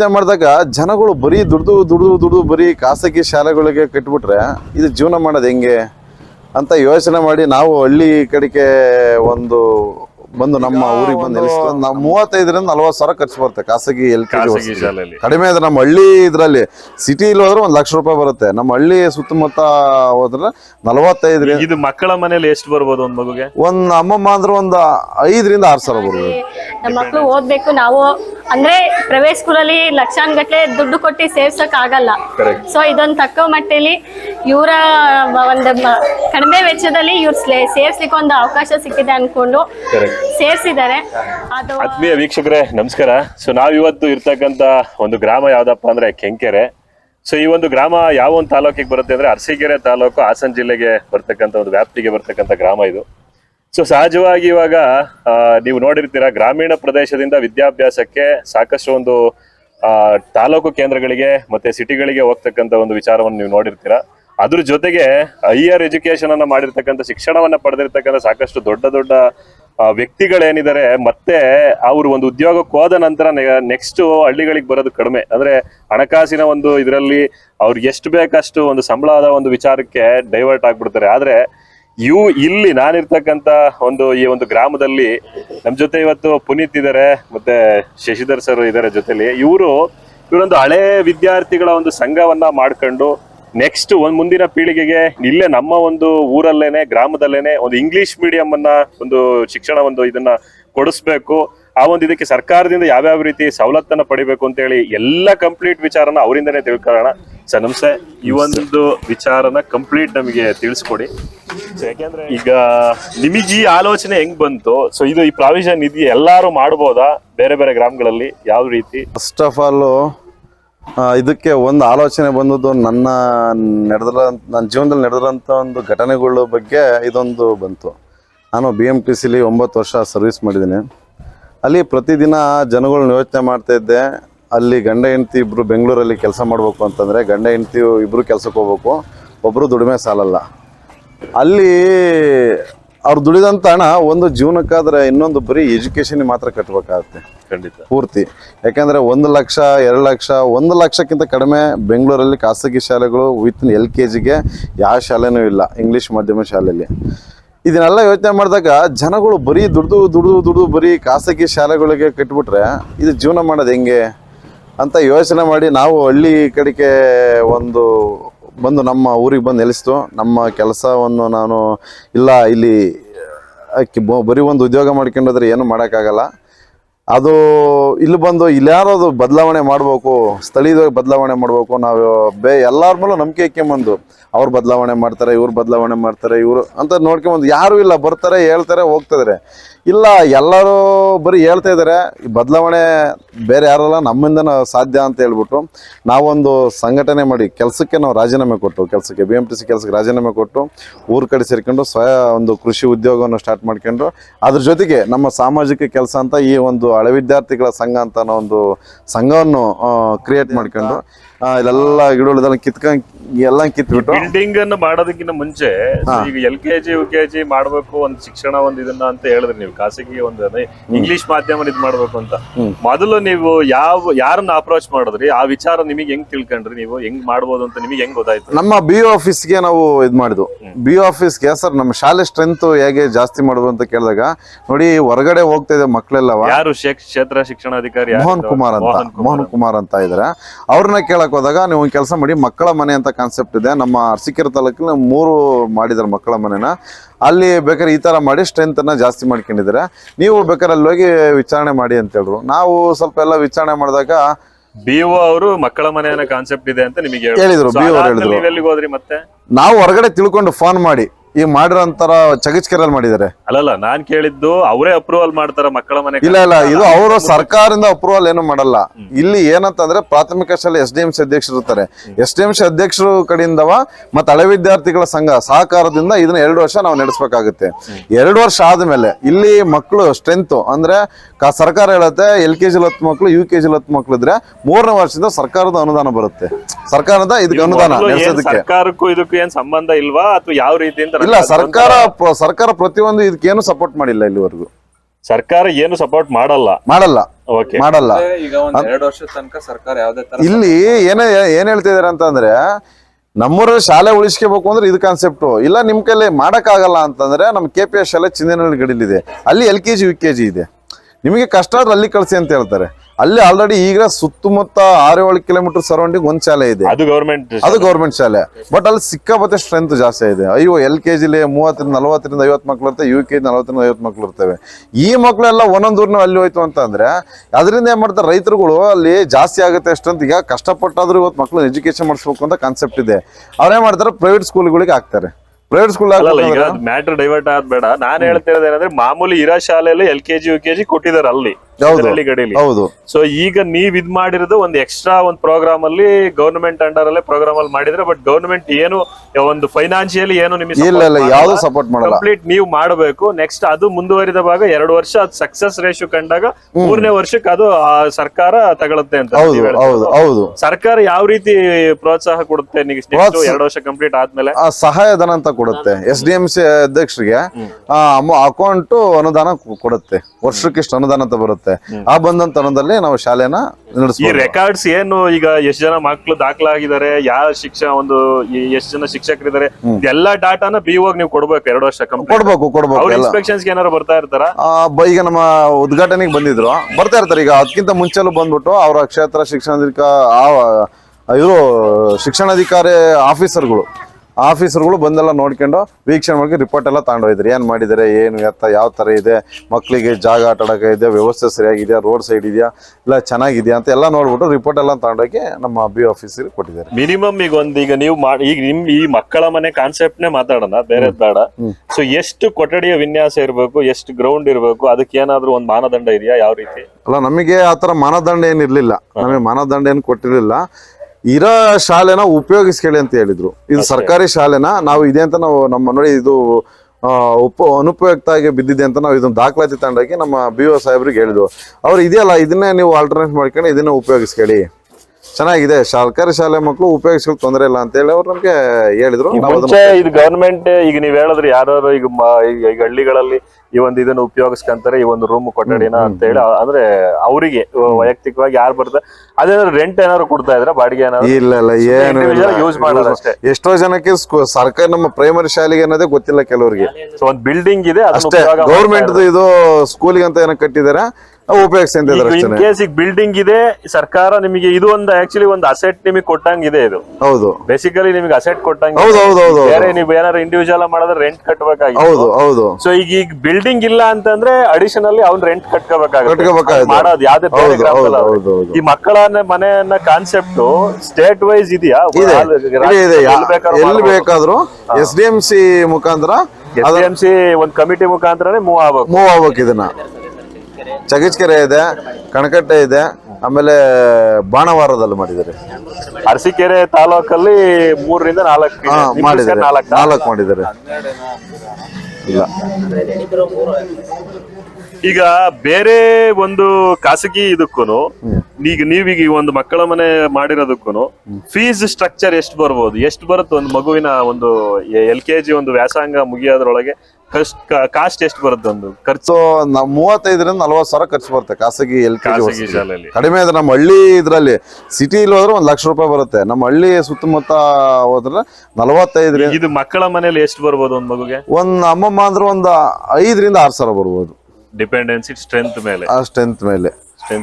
ಯೋಚನೆ ಮಾಡಿದಾಗ ಜನಗಳು ಬರೀ ದುಡ್ದು ದುಡ್ದು ದುಡ್ದು ಬರೀ ಖಾಸಗಿ ಶಾಲೆಗಳಿಗೆ ಕಟ್ಬಿಟ್ರೆ ಇದು ಜೀವನ ಮಾಡೋದು ಹೆಂಗೆ ಅಂತ ಯೋಚನೆ ಮಾಡಿ ನಾವು ಹಳ್ಳಿ ಕಡೆಗೆ ಒಂದು ಬಂದು ನಮ್ಮ ಊರಿಗೆ ಬಂದು ನಿಲ್ಲಿಸ್ಕೊಂಡು ನಾವು ಮೂವತ್ತೈದರಿಂದ ನಲ್ವತ್ತು ಸಾವಿರ ಖರ್ಚು ಬರುತ್ತೆ. ಖಾಸಗಿ ಎಲ್ ಕೆ ಖಾಸಗಿ ಶಾಲೆಯಲ್ಲಿ. ಕಡಿಮೆ ಇದೆ ನಮ್ಮ ಹಳ್ಳಿ ಇದರಲ್ಲಿ ಸಿಟಿಲಿ ಹೋದ್ರೆ ಒಂದು ಲಕ್ಷ ರೂಪಾಯಿ ಬರುತ್ತೆ. ನಮ್ಮ ಹಳ್ಳಿ ಸುತ್ತಮುತ್ತ ಹೋದ್ರೆ ನಲವತ್ತೈದರಿಂದ ಇದು ಮಕ್ಕಳ ಮನೇಲಿ ಎಷ್ಟು ಬರ್ಬೋದು ಒಂದ್ ಮಗುಗೆ? ಒಂದು ಅಮ್ಮಮ್ಮ ಅಂದ್ರೆ ಒಂದು ಐದರಿಂದ ಆರು ಸಾವಿರ ಬರ್ಬೋದು. ನಮ್ಮ ಮಕ್ಕಳು ಓದ್ಬೇಕು. ನಾವು ಅಂದ್ರೆ ಪ್ರೈವೇಟ್ ಸ್ಕೂಲಲ್ಲಿ ಲಕ್ಷಾನ್ಗಟ್ಲೆ ದುಡ್ಡು ಕೊಟ್ಟು ಸೇರ್ಸಕ್ ಆಗಲ್ಲ. ಸೊ ಇದೊಂದು ತಕ್ಕ ಮಟ್ಟಲ್ಲಿ ಇವರ ಒಂದು ಮ- ಕಡಿಮೆ ವೆಚ್ಚದಲ್ಲಿ ಇವ್ರು ಸೇರ್ಸ್ಲಿಕ್ಕೆ ಒಂದು ಅವಕಾಶ ಸಿಕ್ಕಿದೆ ಅನ್ಕೊಂಡು ಸೇರ್ಸಿದ್ದಾರೆ. ಅದು ಆತ್ಮೀಯ ವೀಕ್ಷಕರೇ, ನಮಸ್ಕಾರ. ಸೊ ನಾವಿವತ್ತು ಇರ್ತಕ್ಕಂತ ಒಂದು ಗ್ರಾಮ ಯಾವ್ದಪ್ಪ ಅಂದ್ರೆ ಕೆಂಕೆರೆ. ಸೊ ಈ ಒಂದು ಗ್ರಾಮ ಯಾವ ಒಂದು ತಾಲೂಕಿಗೆ ಬರುತ್ತೆ ಅಂದ್ರೆ ಅರಸೀಕೆರೆ ತಾಲೂಕು ಹಾಸನ ಜಿಲ್ಲೆಗೆ ಬರ್ತಕ್ಕಂಥ ಒಂದು ವ್ಯಾಪ್ತಿಗೆ ಬರ್ತಕ್ಕಂಥ ಗ್ರಾಮ ಇದು. ಸೊ ಸಹಜವಾಗಿ ಇವಾಗ ನೀವು ನೋಡಿರ್ತೀರಾ, ಗ್ರಾಮೀಣ ಪ್ರದೇಶದಿಂದ ವಿದ್ಯಾಭ್ಯಾಸಕ್ಕೆ ಸಾಕಷ್ಟು ಒಂದು ತಾಲೂಕು ಕೇಂದ್ರಗಳಿಗೆ ಮತ್ತೆ ಸಿಟಿಗಳಿಗೆ ಹೋಗ್ತಕ್ಕಂಥ ಒಂದು ವಿಚಾರವನ್ನು ನೀವು ನೋಡಿರ್ತೀರಾ. ಅದ್ರ ಜೊತೆಗೆ ಹೈಯರ್ ಎಜುಕೇಶನ್ ಅನ್ನ ಮಾಡಿರ್ತಕ್ಕಂಥ ಶಿಕ್ಷಣವನ್ನ ಪಡೆದಿರ್ತಕ್ಕಂಥ ಸಾಕಷ್ಟು ದೊಡ್ಡ ದೊಡ್ಡ ವ್ಯಕ್ತಿಗಳೇನಿದ್ದಾರೆ, ಮತ್ತೆ ಅವರು ಒಂದು ಉದ್ಯೋಗಕ್ಕೆ ಹೋದ ನಂತರ ನೆಕ್ಸ್ಟ್ ಹಳ್ಳಿಗಳಿಗೆ ಬರೋದು ಕಡಿಮೆ. ಅಂದ್ರೆ ಹಣಕಾಸಿನ ಒಂದು ಇದರಲ್ಲಿ ಅವ್ರಿಗೆ ಎಷ್ಟು ಬೇಕಷ್ಟು ಒಂದು ಸಂಬಳದ ಒಂದು ವಿಚಾರಕ್ಕೆ ಡೈವರ್ಟ್ ಆಗ್ಬಿಡ್ತಾರೆ. ಆದ್ರೆ ಇವು ಇಲ್ಲಿ ನಾನಿರ್ತಕ್ಕಂತ ಒಂದು ಈ ಒಂದು ಗ್ರಾಮದಲ್ಲಿ ನಮ್ ಜೊತೆ ಇವತ್ತು ಪುನೀತ್ ಇದ್ದಾರೆ ಮತ್ತೆ ಶಶಿಧರ್ ಸರ್ ಇದ್ದಾರೆ ಜೊತೆಲಿ. ಇವರು, ಇವರೊಂದು ಹಳೆ ವಿದ್ಯಾರ್ಥಿಗಳ ಒಂದು ಸಂಘವನ್ನ ಮಾಡ್ಕೊಂಡು ನೆಕ್ಸ್ಟ್ ಒಂದ್ ಮುಂದಿನ ಪೀಳಿಗೆಗೆ ಇಲ್ಲೇ ನಮ್ಮ ಒಂದು ಊರಲ್ಲೇನೆ ಗ್ರಾಮದಲ್ಲೇನೆ ಒಂದು ಇಂಗ್ಲಿಷ್ ಮೀಡಿಯಂ ಅನ್ನ ಒಂದು ಶಿಕ್ಷಣ ಒಂದು ಇದನ್ನ ಕೊಡಿಸ್ಬೇಕು. ಆ ಒಂದು ಇದಕ್ಕೆ ಸರ್ಕಾರದಿಂದ ಯಾವ್ಯಾವ ರೀತಿ ಸವಲತ್ತನ್ನ ಪಡಿಬೇಕು ಅಂತ ಹೇಳಿ ಎಲ್ಲ ಕಂಪ್ಲೀಟ್ ವಿಚಾರನ ಅವರಿಂದನೇ ತಿಳ್ಕೊಳ್ಳೋಣ. ಸರ್ ನಮಸ್ತೆ. ಈ ಒಂದು ವಿಚಾರನ ಕಂಪ್ಲೀಟ್ ನಮಗೆ ತಿಳಿಸ್ಕೊಡಿ. ಯಾಕೆಂದ್ರೆ ಈಗ ನಿಮಗೆ ಈ ಆಲೋಚನೆ ಹೆಂಗ್ ಬಂತು? ಸೊ ಇದು ಈ ಪ್ರಾವಿಷನ್ ಇದೆಯಾ ಎಲ್ಲಾರು ಮಾಡ್ಬೋದಾ? ಬೇರೆ ಬೇರೆ ಗ್ರಾಮಗಳಲ್ಲಿ ಯಾವ ರೀತಿ? ಫಸ್ಟ್ ಆಫ್ ಆಲು ಇದಕ್ಕೆ ಒಂದು ಆಲೋಚನೆ ಬಂದದ್ದು ನನ್ನ ನಡೆದ್ರ ನನ್ನ ಜೀವನದಲ್ಲಿ ನಡೆದಿರೋಂಥ ಒಂದು ಘಟನೆಗಳ ಬಗ್ಗೆ ಇದೊಂದು ಬಂತು. ನಾನು ಬಿ ಎಂ ಟಿ ಸಿಲಿ ಒಂಬತ್ತು ವರ್ಷ ಸರ್ವಿಸ್ ಮಾಡಿದ್ದೀನಿ. ಅಲ್ಲಿ ಪ್ರತಿದಿನ ಜನಗಳನ್ನ ಯೋಚನೆ ಮಾಡ್ತಾ ಇದ್ದೆ. ಅಲ್ಲಿ ಗಂಡ ಹೆಂಡತಿ ಇಬ್ಬರು ಬೆಂಗಳೂರಲ್ಲಿ ಕೆಲಸ ಮಾಡಬೇಕು ಅಂತಂದರೆ ಗಂಡ ಹೆಂಡತಿ ಇಬ್ಬರು ಕೆಲಸಕ್ಕೆ ಹೋಗ್ಬೇಕು ಒಬ್ಬರು ದುಡಿಮೆ ಸಾಲಲ್ಲ. ಅಲ್ಲಿ ಅವ್ರು ದುಡಿದಂತ ಹಣ ಒಂದು ಜೀವನಕ್ಕಾದ್ರೆ ಇನ್ನೊಂದು ಬರೀ ಎಜುಕೇಷನ್ಗೆ ಮಾತ್ರ ಕಟ್ಟಬೇಕಾಗತ್ತೆ ಖಂಡಿತ. ಪೂರ್ತಿ. ಯಾಕಂದ್ರೆ ಒಂದು ಲಕ್ಷ ಎರಡು ಲಕ್ಷ ಒಂದು ಲಕ್ಷಕ್ಕಿಂತ ಕಡಿಮೆ ಬೆಂಗಳೂರಲ್ಲಿ ಖಾಸಗಿ ಶಾಲೆಗಳು ವಿತ್ ಎಲ್ ಕೆ ಜಿಗೆ ಯಾವ ಶಾಲೆನೂ ಇಲ್ಲ ಇಂಗ್ಲೀಷ್ ಮಾಧ್ಯಮ ಶಾಲೆಯಲ್ಲಿ ಇದನ್ನೆಲ್ಲ ಯೋಚನೆ ಮಾಡಿದಾಗ ಜನಗಳು ಬರೀ ದುಡ್ದು ದುಡ್ದು ದುಡ್ದು ಬರೀ ಖಾಸಗಿ ಶಾಲೆಗಳಿಗೆ ಕಟ್ಬಿಟ್ರೆ ಇದು ಜೀವನ ಮಾಡೋದು ಹೆಂಗೆ? ಅಂತ ಯೋಚನೆ ಮಾಡಿ ನಾವು ಹಳ್ಳಿ ಕಡೆಗೆ ಒಂದು ಬಂದು ನಮ್ಮ ಊರಿಗೆ ಬಂದು ನೆಲೆಸ್ತು. ನಮ್ಮ ಕೆಲಸವನ್ನು ನಾನು ಇಲ್ಲ, ಇಲ್ಲಿ ಬರೀ ಒಂದು ಉದ್ಯೋಗ ಮಾಡ್ಕೊಂಡಿದ್ರೆ ಏನು ಮಾಡೋಕ್ಕಾಗಲ್ಲ. ಅದು ಇಲ್ಲಿ ಬಂದು ಇಲ್ಲಿ ಯಾರಾದ್ರು ಬದಲಾವಣೆ ಮಾಡಬೇಕು, ಸ್ಥಳೀಯವಾಗಿ ಬದಲಾವಣೆ ಮಾಡಬೇಕು, ನಾವು ಬೇ ಎಲ್ಲರ ಮೇಲೂ ನಂಬಿಕೆ ಇಕ್ಕೊಂಬಂದು ಅವ್ರು ಬದಲಾವಣೆ ಮಾಡ್ತಾರೆ, ಇವ್ರು ಬದಲಾವಣೆ ಮಾಡ್ತಾರೆ, ಇವರು ಅಂತ ನೋಡ್ಕೊಂಬಂದು ಯಾರು ಇಲ್ಲ, ಬರ್ತಾರೆ, ಹೇಳ್ತಾರೆ ಹೋಗ್ತಿದ್ದಾರೆ ಇಲ್ಲ, ಎಲ್ಲರೂ ಬರೀ ಹೇಳ್ತಾ ಇದ್ದಾರೆ ಬದಲಾವಣೆ ಬೇರೆ ಯಾರಲ್ಲ ನಮ್ಮಿಂದ ಸಾಧ್ಯ ಅಂತ ಹೇಳ್ಬಿಟ್ಟು ನಾವೊಂದು ಸಂಘಟನೆ ಮಾಡಿ ಕೆಲಸಕ್ಕೆ ನಾವು ರಾಜೀನಾಮೆ ಕೊಟ್ಟು, ಕೆಲಸಕ್ಕೆ ಬಿ ಎಂ ಟಿ ಸಿ ಕೆಲಸಕ್ಕೆ ರಾಜೀನಾಮೆ ಕೊಟ್ಟು, ಊರು ಕಡೆ ಸೇರಿಕೊಂಡು ಸ್ವಯ ಒಂದು ಕೃಷಿ ಉದ್ಯೋಗವನ್ನು ಸ್ಟಾರ್ಟ್ ಮಾಡ್ಕೊಂಡು, ಅದ್ರ ಜೊತೆಗೆ ನಮ್ಮ ಸಾಮಾಜಿಕ ಕೆಲಸ ಅಂತ ಈ ಒಂದು ಹಳೆ ವಿದ್ಯಾರ್ಥಿಗಳ ಸಂಘ ಅಂತ ಅನ್ನೋ ಒಂದು ಸಂಘವನ್ನು ಕ್ರಿಯೇಟ್ ಮಾಡ್ಕೊಂಡು ಇಲ್ಲೆಲ್ಲ ಗಿಡಗಳದೆಲ್ಲ ಕಿತ್ಕೊಂಡ್ ಎಲ್ಲ ಕಿತ್ಬಿಟ್ಟು. ಬಿಲ್ಡಿಂಗ್ ಅನ್ನು ಮಾಡೋದಕ್ಕಿಂತ ಮುಂಚೆ ಈಗ L K G U K G ಮಾಡ್ಬೇಕು ಒಂದ್ ಶಿಕ್ಷಣ ಒಂದ್ ಇದನ್ನ ಅಂತ ಹೇಳಿದ್ರಿ ನೀವು ಖಾಸಗಿ ಒಂದು ಇಂಗ್ಲಿಷ್ ಮಾಧ್ಯಮ ಇದ್ ಮಾಡ್ಬೇಕು ಅಂತ. ಮೊದಲು ನೀವು ಯಾವ ಯಾರನ್ನ ಅಪ್ರೋಚ್ ಮಾಡಿದ್ರಿ? ಆ ವಿಚಾರ ನಿಮಗೆ ಹೆಂಗ್ ತಿಳ್ಕೊಂಡ್ರಿ? ನೀವು ಹೆಂಗ್ ಮಾಡ್ಬೋದು ಅಂತ ನಿಮಗೆ ಹೆಂಗ್ ಗೊತ್ತಾಯ್ತು? ನಮ್ಮ ಬಿ ಆಫೀಸ್ಗೆ ನಾವು ಇದ್ ಮಾಡಿದ್ವು. ಬಿ ಆಫೀಸ್ಗೆ ಸರ್ ನಮ್ಮ ಶಾಲೆ ಸ್ಟ್ರೆಂತ್ ಹೇಗೆ ಜಾಸ್ತಿ ಮಾಡುದು ಅಂತ ಕೇಳಿದಾಗ ನೋಡಿ ಹೊರಗಡೆ ಹೋಗ್ತಾ ಇದೆ ಮಕ್ಕಳೆಲ್ಲವ ಯಾರು ಕ್ಷೇತ್ರ ಶಿಕ್ಷಣಾಧಿಕಾರಿ ಮೋಹನ್ ಕುಮಾರ್ ಅಂತ ಮೋಹನ್ ಕುಮಾರ್. ಅಂತ ಇದ್ದಾರೆ ಅವ್ರನ್ನ ಕೇಳಕ್ ಹೋದಾಗ ನೀವು ಒಂದು ಕೆಲಸ ಮಾಡಿ ಮಕ್ಕಳ ಮನೆ ಅಂತ ಕಾನ್ಸೆಪ್ಟ್ ಇದೆ. ನಮ್ಮ ಅರಸಿಕೆರೆ ತಾಲೂಕಿನ ಮೂರು ಮಾಡಿದ್ದಾರೆ ಮಕ್ಕಳ ಮನೆನ. ಅಲ್ಲಿ ಬೇಕಾದ್ರೆ ಈ ತರ ಮಾಡಿ ಸ್ಟ್ರೆಂತನ್ನು ಅನ್ನ ಜಾಸ್ತಿ ಮಾಡ್ಕೊಂಡಿದ್ದಾರೆ. ನೀವು ಬೇಕಾದ್ರೆ ಅಲ್ಲಿ ಹೋಗಿ ವಿಚಾರಣೆ ಮಾಡಿ ಅಂತ ಹೇಳಿದ್ರು ನಾವು ಸ್ವಲ್ಪ ಎಲ್ಲ ವಿಚಾರಣೆ ಮಾಡಿದಾಗ ಬಿ ಒ ಅವರು ಮಕ್ಕಳ ಮನೆಯನ್ನ ಕಾನ್ಸೆಪ್ಟ್ ಇದೆ ಅಂತ ನಿಮಗೆ ಹೇಳಿದ್ರು, ಬಿಒ ಹೇಳಿದ್ರು. ಹೋದ್ರಿ ಮತ್ತೆ? ನಾವು ಹೊರಗಡೆ ತಿಳ್ಕೊಂಡು ಫೋನ್ ಮಾಡಿ. ಈ ಮಾಡಿರೋಂಥರ ಚಗಿಚ್ಕೆರಲ್ಲಿ ಮಾಡಿದ್ದಾರೆ. ಅಲ್ಲಲ್ಲ ನಾನ್ ಕೇಳಿದ್ದು ಅವರೇ ಅಪ್ರೂವಲ್ ಮಾಡ್ತಾರ ಮಕ್ಕಳ ಮನೆ ಇಲ್ಲ ಇಲ್ಲ ಇದು ಅವರು ಸರ್ಕಾರದಿಂದ ಅಪ್ರೂವಲ್ ಏನು ಮಾಡಲ್ಲ. ಇಲ್ಲಿ ಏನಂತಂದ್ರೆ ಪ್ರಾಥಮಿಕ ಶಾಲೆ ಎಸ್ ಡಿ ಎಂ ಸಿ ಅಧ್ಯಕ್ಷರು ಇರ್ತಾರೆ. ಎಸ್ ಡಿ ಎಂ ಸಿ ಅಧ್ಯಕ್ಷರು ಕಡೆಯಿಂದವ ಮತ್ತೆ ಹಳೆ ವಿದ್ಯಾರ್ಥಿಗಳ ಸಂಘ ಸಹಕಾರದಿಂದ ಇದನ್ನ ಎರಡು ವರ್ಷ ನಾವು ನಡೆಸಬೇಕಾಗುತ್ತೆ. ಎರಡು ವರ್ಷ ಆದ್ಮೇಲೆ ಇಲ್ಲಿ ಮಕ್ಕಳು ಸ್ಟ್ರೆಂತ್ ಅಂದ್ರೆ ಸರ್ಕಾರ ಹೇಳುತ್ತೆ ಎಲ್ ಕೆ ಜಿ ಹತ್ತು ಮಕ್ಕಳು ಯು ಕೆ ಜಿ ಹತ್ತು ಮಕ್ಕಳು ಇದ್ರೆ ಮೂರನೇ ವರ್ಷದಿಂದ ಸರ್ಕಾರದ ಅನುದಾನ ಬರುತ್ತೆ. ಸರ್ಕಾರದ ಇದಕ್ಕೆ ಅನುದಾನ ಸರ್ಕಾರಕ್ಕೂ ಇದಕ್ಕೂ ಏನ್ ಸಂಬಂಧ ಇಲ್ವಾ? ಅಥವಾ ಯಾವ ರೀತಿಯಿಂದ ಅಂತ ಇಲ್ಲ ಸರ್ಕಾರ ಸರ್ಕಾರ ಪ್ರತಿಯೊಂದು ಇದಕ್ಕೇನು ಸಪೋರ್ಟ್ ಮಾಡಿಲ್ಲ ಇಲ್ಲಿವರೆಗೂ. ಸರ್ಕಾರ ಏನು ಸಪೋರ್ಟ್ ಮಾಡಲ್ಲ. ಮಾಡಲ್ಲ. ಓಕೆ ಮಾಡಲ್ಲ. ಈಗ ಒಂದ್ ಎರಡು ವರ್ಷದ ತನಕ ಸರ್ಕಾರ ಯಾವ್ದೇ ತರ ಇಲ್ಲಿ ಏನೇ ಏನ್ ಹೇಳ್ತಿದಾರೆ ಅಂತಂದ್ರೆ ನಮ್ಮೂರಲ್ಲಿ ಶಾಲೆ ಉಳಿಸ್ಕೋಬೇಕು ಅಂದ್ರೆ ಇದು ಕಾನ್ಸೆಪ್ಟ್ ಇಲ್ಲ ನಿಮ್ ಕೈಲಿ ಆಗಲ್ಲ ಅಂತಂದ್ರೆ ನಮ್ ಕೆ ಪಿ ಎಸ್ ಶಾಲೆ ಚಿಂದನಹಳ್ಳಿ ಗಡಿಲಿದೆ. ಅಲ್ಲಿ L K G U K G ಇದೆ. ನಿಮಗೆ ಕಷ್ಟ ಆದ್ರೆ ಅಲ್ಲಿ ಕಳ್ಸಿ ಅಂತ ಹೇಳ್ತಾರೆ. ಅಲ್ಲಿ ಆಲ್ರೆಡಿ ಈಗ ಸುತ್ತಮುತ್ತ ಆರು ಏಳು ಕಿಲೋಮೀಟರ್ ಸರೌಂಡಿಂಗ್ ಒಂದ್ ಶಾಲೆ ಇದೆ. ಅದು ಗವರ್ಮೆಂಟ್ ಅದು ಗೌರ್ಮೆಂಟ್ ಶಾಲೆ. ಬಟ್ ಅಲ್ಲಿ ಸಿಕ್ಕಾಪಟ್ಟೆ ಸ್ಟ್ರೆಂತ್ ಜಾಸ್ತಿ ಇದೆ ಅಯ್ಯೋ ಎಲ್ ಕೆ ಜಿಲಿ ಮೂವತ್ತರಿಂದ ನಲವತ್ತರಿಂದ ಐವತ್ತು ಮಕ್ಳು ಇರ್ತವೆ ಯು ಕೆ ಜಿ ನಲವತ್ತರಿಂದ ಐವತ್ತು ಮಕ್ಳು ಇರ್ತವೆ. ಈ ಮಕ್ಳೆಲ್ಲ ಒಂದೊಂದು ಊರ್ನ ಅಲ್ಲಿ ಹೋಯ್ತು ಅಂತ ಅಂದ್ರೆ ಅದರಿಂದ ಏನ್ ಮಾಡ್ತಾರೆ ರೈತರುಗಳು ಅಲ್ಲಿ ಜಾಸ್ತಿ ಆಗುತ್ತೆ ಅಷ್ಟಂತ ಈಗ ಕಷ್ಟಪಟ್ಟಾದ್ರೂ ಇವತ್ತು ಮಕ್ಳು ಎಜುಕೇಶನ್ ಮಾಡಿಸ್ಬೇಕು ಅಂತ ಕಾನ್ಸೆಪ್ಟ್ ಇದೆ. ಅವ್ರೇನ್ ಮಾಡ್ತಾರೆ ಪ್ರೈವೇಟ್ ಸ್ಕೂಲ್ಗಳಿಗೆ ಹಾಕ್ತಾರೆ. ಅಲ್ಲ ಈಗ ಮ್ಯಾಟರ್ ಡೈವರ್ಟ್ ಆದ್ ಬೇಡ. ನಾನ್ ಹೇಳ್ತಿರೋದು ಏನಂದ್ರೆ ಮಾಮೂಲಿ ಇರೋ ಶಾಲೆಯಲ್ಲಿ L K G U K G ಕೊಟ್ಟಿದ್ದಾರೆ ಅಲ್ಲಿ. ಗಡಿಲಿ. ಹೌದು. ಸೊ ಈಗ ನೀವ್ ಇದ್ ಮಾಡಿರೋದು ಒಂದ್ ಎಕ್ಸ್ಟ್ರಾ ಒಂದ್ ಪ್ರೋಗ್ರಾಮ್ ಅಲ್ಲಿ ಗವರ್ನಮೆಂಟ್ ಅಂಡರ್ ಅಲ್ಲೇ ಪ್ರೋಗ್ರಾಮ್ ಅಲ್ಲಿ ಮಾಡಿದ್ರೆ ಬಟ್ ಗವರ್ನಮೆಂಟ್ ಏನು ಒಂದು ಫೈನಾನ್ಶಿಯಲಿ ಏನು ನಿಮಗೆ ಯಾವ್ದು ಸಪೋರ್ಟ್ ಮಾಡಲ್ಲ. ಕಂಪ್ಲೀಟ್ ನೀವು ಮಾಡಬೇಕು. ನೆಕ್ಸ್ಟ್ ಅದು ಮುಂದುವರಿದ ಭಾಗ ಎರಡು ವರ್ಷ ಅದು ಸಕ್ಸಸ್ ರೇಷು ಕಂಡಾಗ ಮೂರನೇ ವರ್ಷಕ್ಕೆ ಅದು ಆ ಸರ್ಕಾರ ತಗೊಳುತ್ತೆ ಅಂತ ಹೌದು ಸರ್ಕಾರ ಯಾವ ರೀತಿ ಪ್ರೋತ್ಸಾಹ ಕೊಡುತ್ತೆ ಎರಡು ವರ್ಷ ಕಂಪ್ಲೀಟ್ ಆದ್ಮೇಲೆ? ಸಹಾಯಧನ ಅಂತ ಕೊಡುತ್ತೆ. ಎಸ್ ಡಿ ಎಂ ಸಿ ಅಧ್ಯಕ್ಷರಿಗೆ ಅಕೌಂಟ್ ಅನುದಾನ ಕೊಡುತ್ತೆ. ವರ್ಷಕ್ಕಿಷ್ಟು ಅನುದಾನ ಅಂತ ಬರುತ್ತೆ ಆ ಬಂದಂತ ಹಣದಲ್ಲಿ ನಾವು ಶಾಲೆನ ಈ ರೆಕಾರ್ಡ್ಸ್ ಏನು ಈಗ ಎಷ್ಟು ಜನ ಮಕ್ಕಳು ದಾಖಲಾಗಿದ್ದಾರೆ ಯಾವ ಶಿಕ್ಷ ಒಂದು ಎಷ್ಟು ಜನ ಶಿಕ್ಷಕರಿದ್ದಾರೆ ಎಲ್ಲಾ ಡಾಟಾನ ಬಿ ಹೋಗಿ ನೀವು ಕೊಡ್ಬೇಕು ಎರಡು ವರ್ಷ ಕೊಡ್ಬೇಕು ಕೊಡ್ಬೇಕು ಇನ್ಸ್ಪೆಕ್ಷನ್ಸ್ ಏನಾರು ಬರ್ತಾ ಇರ್ತಾರ? ಈಗ ನಮ್ಮ ಉದ್ಘಾಟನೆಗೆ ಬಂದಿದ್ರು. ಬರ್ತಾ ಇರ್ತಾರೆ. ಈಗ ಅದಕ್ಕಿಂತ ಮುಂಚೆಲೂ ಬಂದ್ಬಿಟ್ಟು ಅವರ ಕ್ಷೇತ್ರ ಶಿಕ್ಷಣಾಧಿಕ ಇವರು ಶಿಕ್ಷಣಾಧಿಕಾರಿ ಆಫೀಸರ್ಗಳು. ಆಫೀಸರ್ಗಳು ಬಂದೆಲ್ಲ ನೋಡ್ಕೊಂಡು ವೀಕ್ಷಣೆ ಮಾಡಿ ರಿಪೋರ್ಟ್ ಎಲ್ಲ ತಗೊಂಡೋಗಿದ್ರು. ಏನ್ ಮಾಡಿದ್ದಾರೆ ಏನು ಎತ್ತ ಯಾವ ತರ ಇದೆ ಮಕ್ಕಳಿಗೆ ಜಾಗ ಆಟ ಇದೆ ವ್ಯವಸ್ಥೆ ಸರಿಯಾಗಿದೆಯಾ ರೋಡ್ ಸೈಡ್ ಇದೆಯಾ ಇಲ್ಲ ಚೆನ್ನಾಗಿದೆಯಾ ಅಂತ ಎಲ್ಲ ನೋಡ್ಬಿಟ್ಟು ರಿಪೋರ್ಟ್ ಎಲ್ಲ ತಗೊಂಡೋಗಿ ನಮ್ಮ ಬಿ ಆಫೀಸಿಗೆ ಕೊಟ್ಟಿದ್ದಾರೆ. ಮಿನಿಮಮ್ ಈಗ ಒಂದು ಈಗ ನೀವು ಮಾಡಿ ಈಗ ನಿಮ್ ಈ ಮಕ್ಕಳ ಮನೆ ಕಾನ್ಸೆಪ್ಟ್ ನೇ ಮಾತಾಡೋಣ ಬೇರೆ ಬೇಡ. ಸೊ ಎಷ್ಟು ಕೊಠಡಿಯ ವಿನ್ಯಾಸ ಇರಬೇಕು ಎಷ್ಟು ಗ್ರೌಂಡ್ ಇರಬೇಕು ಅದಕ್ಕೆ ಏನಾದ್ರೂ ಒಂದು ಮಾನದಂಡ ಇದೆಯಾ ಯಾವ ರೀತಿ? ಅಲ್ಲ ನಮಗೆ ಆ ಥರ ಮಾನದಂಡ ಏನಿರ್ಲಿಲ್ಲ. ನಮಗೆ ಮಾನದಂಡ ಏನು ಕೊಟ್ಟಿರಲಿಲ್ಲ. ಇರೋ ಶಾಲೆನ ಉಪಯೋಗಿಸ್ಕೊಳ್ಳಿ ಅಂತ ಹೇಳಿದ್ರು. ಇದು ಸರ್ಕಾರಿ ಶಾಲೆನ ನಾವು ಇದೆ ಅಂತ ನಾವು ನಮ್ಮ ನೋಡಿ ಇದು ಉಪ ಅನುಪಯುಕ್ತ ಆಗಿ ಬಿದ್ದಿದೆ ಅಂತ ನಾವು ಇದನ್ನ ದಾಖಲಾತಿ ತಂಡಕ್ಕೆ ನಮ್ಮ ಬಿ ಒ ಸಾಹೇಬ್ರಿಗೆ ಹೇಳಿದ್ವು. ಅವ್ರು ಇದೆಯಲ್ಲ ಇದನ್ನೇ ನೀವು ಆಲ್ಟರ್ನೇಟ್ ಮಾಡ್ಕೊಂಡು ಇದನ್ನೇ ಉಪಯೋಗಿಸ್ಕೊಳ್ಳಿ. ಚೆನ್ನಾಗಿದೆ ಸರ್ಕಾರಿ ಶಾಲೆ ಮಕ್ಕಳು ಉಪಯೋಗಿಸಲು ತೊಂದರೆ ಇಲ್ಲ ಅಂತ ಹೇಳಿ ಅವ್ರು ನಮ್ಗೆ ಹೇಳಿದ್ರು. ಇದು ಗವರ್ಮೆಂಟ್ ಈಗ ನೀವ್ ಹೇಳಿದ್ರೆ ಯಾರು ಈಗ ಈಗ ಹಳ್ಳಿಗಳಲ್ಲಿ ಈ ಒಂದು ಇದನ್ನ ಉಪಯೋಗಿಸ್ಕೊಂತಾರೆ ಈ ಒಂದು ರೂಮ್ ಕೊಠಡಿನ ಅಂತ ಹೇಳಿ. ಅಂದ್ರೆ ಅವರಿಗೆ ವೈಯಕ್ತಿಕವಾಗಿ ಯಾರು ಬರ್ತಾರೆ ಅದೇನಾದ್ರು ರೆಂಟ್ ಏನಾದ್ರು ಕೊಡ್ತಾ ಇದ್ರ? ಬಾಡಿಗೆ ಏನಾದ್ರು? ಇಲ್ಲ ಇಲ್ಲ ಏನು ಯೂಸ್ ಮಾಡೋದು ಅಷ್ಟೇ. ಎಷ್ಟೋ ಜನಕ್ಕೆ ಸರ್ಕಾರ ನಮ್ಮ ಪ್ರೈಮರಿ ಶಾಲೆಗೆ ಅನ್ನೋದೇ ಗೊತ್ತಿಲ್ಲ ಕೆಲವರಿಗೆ. ಸೊ ಒಂದು ಬಿಲ್ಡಿಂಗ್ ಇದೆ ಅಷ್ಟೇ ಗೌರ್ಮೆಂಟ್ ಇದು ಸ್ಕೂಲಿಗೆ ಅಂತ ಏನೋ ಅಷ್ಟೇ ಕೇಸ್ ಈಗ ಬಿಲ್ಡಿಂಗ್ ಇದೆ ಸರ್ಕಾರ ನಿಮಗೆ ಇದು ಒಂದು ಆಕ್ಚುಲಿ ಒಂದು ಅಸೆಟ್ ನಿಮಗೆ ಕೊಟ್ಟಂಗ್ ಇದೆ ಇದು. ಹೌದು. ಬೇಸಿಕಲಿ ನಿಮಗೆ ಅಸೆಟ್ ಕೊಟ್ಟಂಗ್ ಹೌದು, ಹೌದು, ಹೌದು, ಬೇರೆ ನೀವು ಏನಾದ್ರು ಇಂಡಿವಿಜುವಲ್ ಮಾಡಿದ್ರೆ ರೆಂಟ್ ಕಟ್ಟಬೇಕಾಗಿ ಹೌದು ಹೌದು. ಸೊ ಈಗ ಈಗ ಬಿಲ್ಡಿಂಗ್ ಇಲ್ಲ ಅಂತಂದ್ರೆ ಅಡಿಷನಲ್ಲಿ ಅವ್ನ್ ರೆಂಟ್ ಕಟ್ಕೋಬೇಕಾಗುತ್ತೆ ಕಟ್ಕೋಬೇಕಾಗುತ್ತೆ. ಅದ್ ಮಾಡೋದು ಯಾವ್ದೇ ಬೇರೆ ಹೌದು, ಗ್ರಾಮದಲ್ಲಿ ಹೌದು, ಅವ್ರಿಗೆ. ಹೌದು, ಹೌದು. ಈ ಮಕ್ಕಳನ್ನ ಮನೆಯನ್ನ ಕಾನ್ಸೆಪ್ಟ್ ಸ್ಟೇಟ್ ವೈಸ್ ಇದೆಯಾ ಇದೆ ಅಲ್ಲಿ ಇದೆ ಇದೆ ಎಲ್ಲಿ ಬೇಕಾದ್ರೂ ಎಲ್ಲಿ ಮಾಡ್ಬೋದು. ಬೇಕಾದ್ರೂ ಎಸ್ ಡಿ ಎಂ ಸಿ ಮುಖಾಂತರ ಒಂದ್ ಕಮಿಟಿ ಮುಖಾಂತರನೇ ಮೂವ್ ಆಗ್ಬೇಕು ಮೂವ್ ಆಗ್ಬೇಕು ಇದನ್ನ ಚಗಿಚ್ಕೆರೆ ಇದೆ ಕಣಕಟ್ಟೆ ಇದೆ ಆಮೇಲೆ ಬಾಣವಾರದಲ್ಲಿ ಮಾಡಿದ್ದಾರೆ ಅರಸೀಕೆರೆ ತಾಲೂಕಲ್ಲಿ ಮೂರರಿಂದ ನಾಲ್ಕು. ಹಾ ಮಾಡಿದ್ದಾರೆ ನಾಲ್ಕಾ? ನಾಲ್ಕು ಮಾಡಿದ್ದಾರೆ ಇಲ್ಲ. ಈಗ ಬೇರೆ ಒಂದು ಖಾಸಗಿ ಇದಕ್ಕೂನು ಈಗ ನೀವೀಗ ಈ ಒಂದು ಮಕ್ಕಳ ಮನೆ ಮಾಡಿರೋದಕ್ಕೂ ಫೀಸ್ ಸ್ಟ್ರಕ್ಚರ್ ಎಷ್ಟು ಬರ್ಬೋದು? ಎಷ್ಟು ಬರುತ್ತೆ ಒಂದು ಮಗುವಿನ ಒಂದು ಎಲ್ ಕೆ ಜಿ ಒಂದು ವ್ಯಾಸಂಗ ಮುಗಿಯೋದ್ರೊಳಗೆ ಕಾಸ್ಟ್ ಎಷ್ಟು ಬರುತ್ತೆ ಒಂದು ಖರ್ಚು? ಮೂವತ್ತೈದರಿಂದ ನಲ್ವತ್ತು ಸಾವಿರ ಖರ್ಚು ಬರುತ್ತೆ ಖಾಸಗಿ ಎಲ್ ಕೆ ಖಾಸಗಿ ಶಾಲೆಯಲ್ಲಿ ಕಡಿಮೆ ಇದೆ ನಮ್ಮ ಹಳ್ಳಿ ಇದರಲ್ಲಿ ಸಿಟಿಲಿ ಹೋದ್ರೆ ಒಂದು ಲಕ್ಷ ರೂಪಾಯಿ ಬರುತ್ತೆ. ನಮ್ಮ ಹಳ್ಳಿ ಸುತ್ತಮುತ್ತ ಹೋದ್ರೆ ನಲವತ್ತೈದರಿಂದ ಇದು ಮಕ್ಕಳ ಮನೆಯಲ್ಲಿ ಎಷ್ಟು ಬರ್ಬೋದು ಒಂದು ಮಗುಗೆ? ಒಂದ್ ಅಮ್ಮಮ್ಮ ಅಂದ್ರೆ ಒಂದು ಐದರಿಂದ ಆರು ಸಾವಿರ ಬರ್ಬೋದು. ಡಿಪೆಂಡೆನ್ಸಿ ಸ್ಟ್ರೆಂತ್ ಮೇಲೆ. ಆ ಸ್ಟ್ರೆಂತ್ ಮೇಲೆ.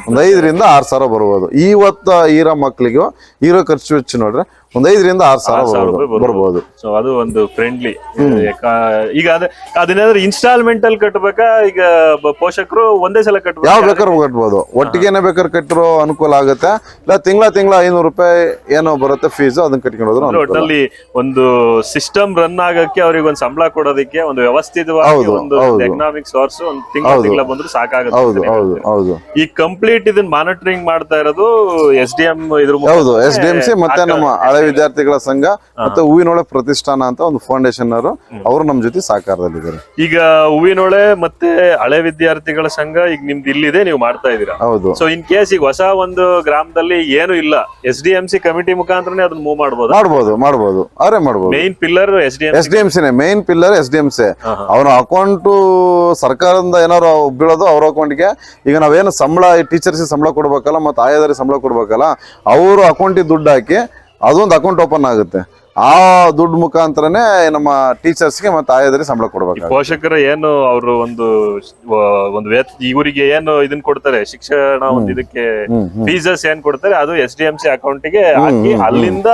ಒಂದ್ ಐದರಿಂದ ಆರು ಸಾವಿರ ಬರ್ಬೋದು. ಇವತ್ತು ಇರೋ ಮಕ್ಕಳಿಗೂ ಇರೋ ಖರ್ಚು ವೆಚ್ಚ ನೋಡ್ರೆ ಒಂದ್ ಐದರಿಂದ ಆರು ಸಾವಿರ ಬರ್ಬೋದು. ಸೊ ಅದು ಒಂದು ಫ್ರೆಂಡ್ಲಿ ಈಗ ಅದೇ ಅದನ್ನೇನಾದ್ರು ಇನ್ಸ್ಟಾಲ್ಮೆಂಟ್ ಅಲ್ಲಿ ಕಟ್ಟಬೇಕಾ ಈಗ ಪೋಷಕರು ಒಂದೇ ಸಲ ಯಾವ ಕಟ್ಟಬೇಕು ಬೇಕಾದ್ರೂ ಕಟ್ಬೋದು. ಒಟ್ಟಿಗೆನೆ ಬೇಕಾದ್ರೆ ಕಟ್ಟಿರೋ ಅನುಕೂಲ ಆಗುತ್ತೆ. ಇಲ್ಲ ತಿಂಗಳ ತಿಂಗಳ ಐನೂರು ರೂಪಾಯಿ ಏನೋ ಬರುತ್ತೆ ಫೀಸ್ ಅದನ್ನ ಕಟ್ಕೊಂಡು ಹೋದ್ರು ಒಂದು ಸಿಸ್ಟಮ್ ರನ್ ಆಗಕ್ಕೆ ಅವ್ರಿಗೆ ಒಂದು ಸಂಬಳ ಕೊಡೋದಕ್ಕೆ ಒಂದು ವ್ಯವಸ್ಥಿತವಾಗಿ ಒಂದು. ಎಕನಾಮಿಕ್ ಸೋರ್ಸ್ ಒಂದು ತಿಂಗಳ. ತಿಂಗಳ ಬಂದ್ರು ಸಾಕಾಗುತ್ತೆ ಹೌದು ಹೌದು ಹೌದು. ಈ ಕಂಪ್ಲೀಟ್ ಇದನ್ನ ಮಾನಿಟರಿಂಗ್ ಮಾಡ್ತಾ ಇರೋದು ಎಸ್ ಡಿ ಎಂ ಇದ್ರ ಹೌದು ಎಸ್ ಡಿ ಎಂ ಸಿ ಮತ್ತೆ ನಮ್ಮ ಹಳೆ ವಿದ್ಯಾರ್ಥಿಗಳ ಸಂಘ ಮತ್ತೆ ಹೂವಿನೊಳೆ ಪ್ರತಿಷ್ಠಾನ ಅಂತ ಒಂದು ಫೌಂಡೇಶನ್ ಅವರು ಅವರು ನಮ್ಮ ಜೊತೆ ಸಹಕಾರದಲ್ಲಿದ್ದಾರೆ. ಈಗ ಹೂವಿನೊಳೆ ಮತ್ತೆ ಹಳೆ ವಿದ್ಯಾರ್ಥಿಗಳ ಸಂಘ ಈಗ ನಿಮ್ದು ಇಲ್ಲಿದೆ ನೀವು ಮಾಡ್ತಾ ಇದೀರಾ ಹೌದು. ಸೊ ಇನ್ ಕೇಸ್ ಈಗ ಹೊಸ ಒಂದು ಗ್ರಾಮದಲ್ಲಿ ಏನು ಇಲ್ಲ S D M C committee ಮುಖಾಂತರನೇ ಅದನ್ನ ಮೂವ್ ಮಾಡಬಹುದು ಮಾಡ್ಬೋದು ಮಾಡ್ಬೋದು. ಅವರೇ ಮಾಡ್ಬೋದು. Main pillar S D S D M ಸಿನೇ main pillar S D M C ಅವನ ಅಕೌಂಟ್ ಸರ್ಕಾರದಿಂದ ಏನಾರು ಬೀಳೋದು ಅವ್ರ ಅಕೌಂಟ್ಗೆ. ಈಗ ನಾವೇನು ಸಂಬಳ ಟೀಚರ್ಸ್ ಸಂಬಳ ಕೊಡ್ಬೇಕಲ್ಲ ಮತ್ತೆ ಆಯಾದಾರಿ ಸಂಬಳ ಕೊಡ್ಬೇಕಲ್ಲ ಅವರು ಅಕೌಂಟಿಗೆ ದುಡ್ಡು ಹಾಕಿ ಅದೊಂದು ಅಕೌಂಟ್ ಓಪನ್ ಆಗುತ್ತೆ. ಆ ದುಡ್ಡು ಮುಖಾಂತರನೇ ನಮ್ಮ ಟೀಚರ್ಸ್ಗೆ ಮತ್ತೆ ಆಯಾದರಿ ಸಂಬಳ ಕೊಡ್ಬೇಕು ಪೋಷಕರು ಏನು ಅವರು ಒಂದು ಒಂದು ವೇತ ಇವರಿಗೆ ಏನು ಇದನ್ನ ಕೊಡ್ತಾರೆ? ಶಿಕ್ಷಣ ಒಂದು ಇದಕ್ಕೆ ಫೀಸಸ್ ಏನ್ ಕೊಡ್ತಾರೆ? ಅದು ಎಸ್ ಡಿ ಎಂ ಸಿ ಅಕೌಂಟಿಗೆ ಹಾಕಿ ಅಲ್ಲಿಂದ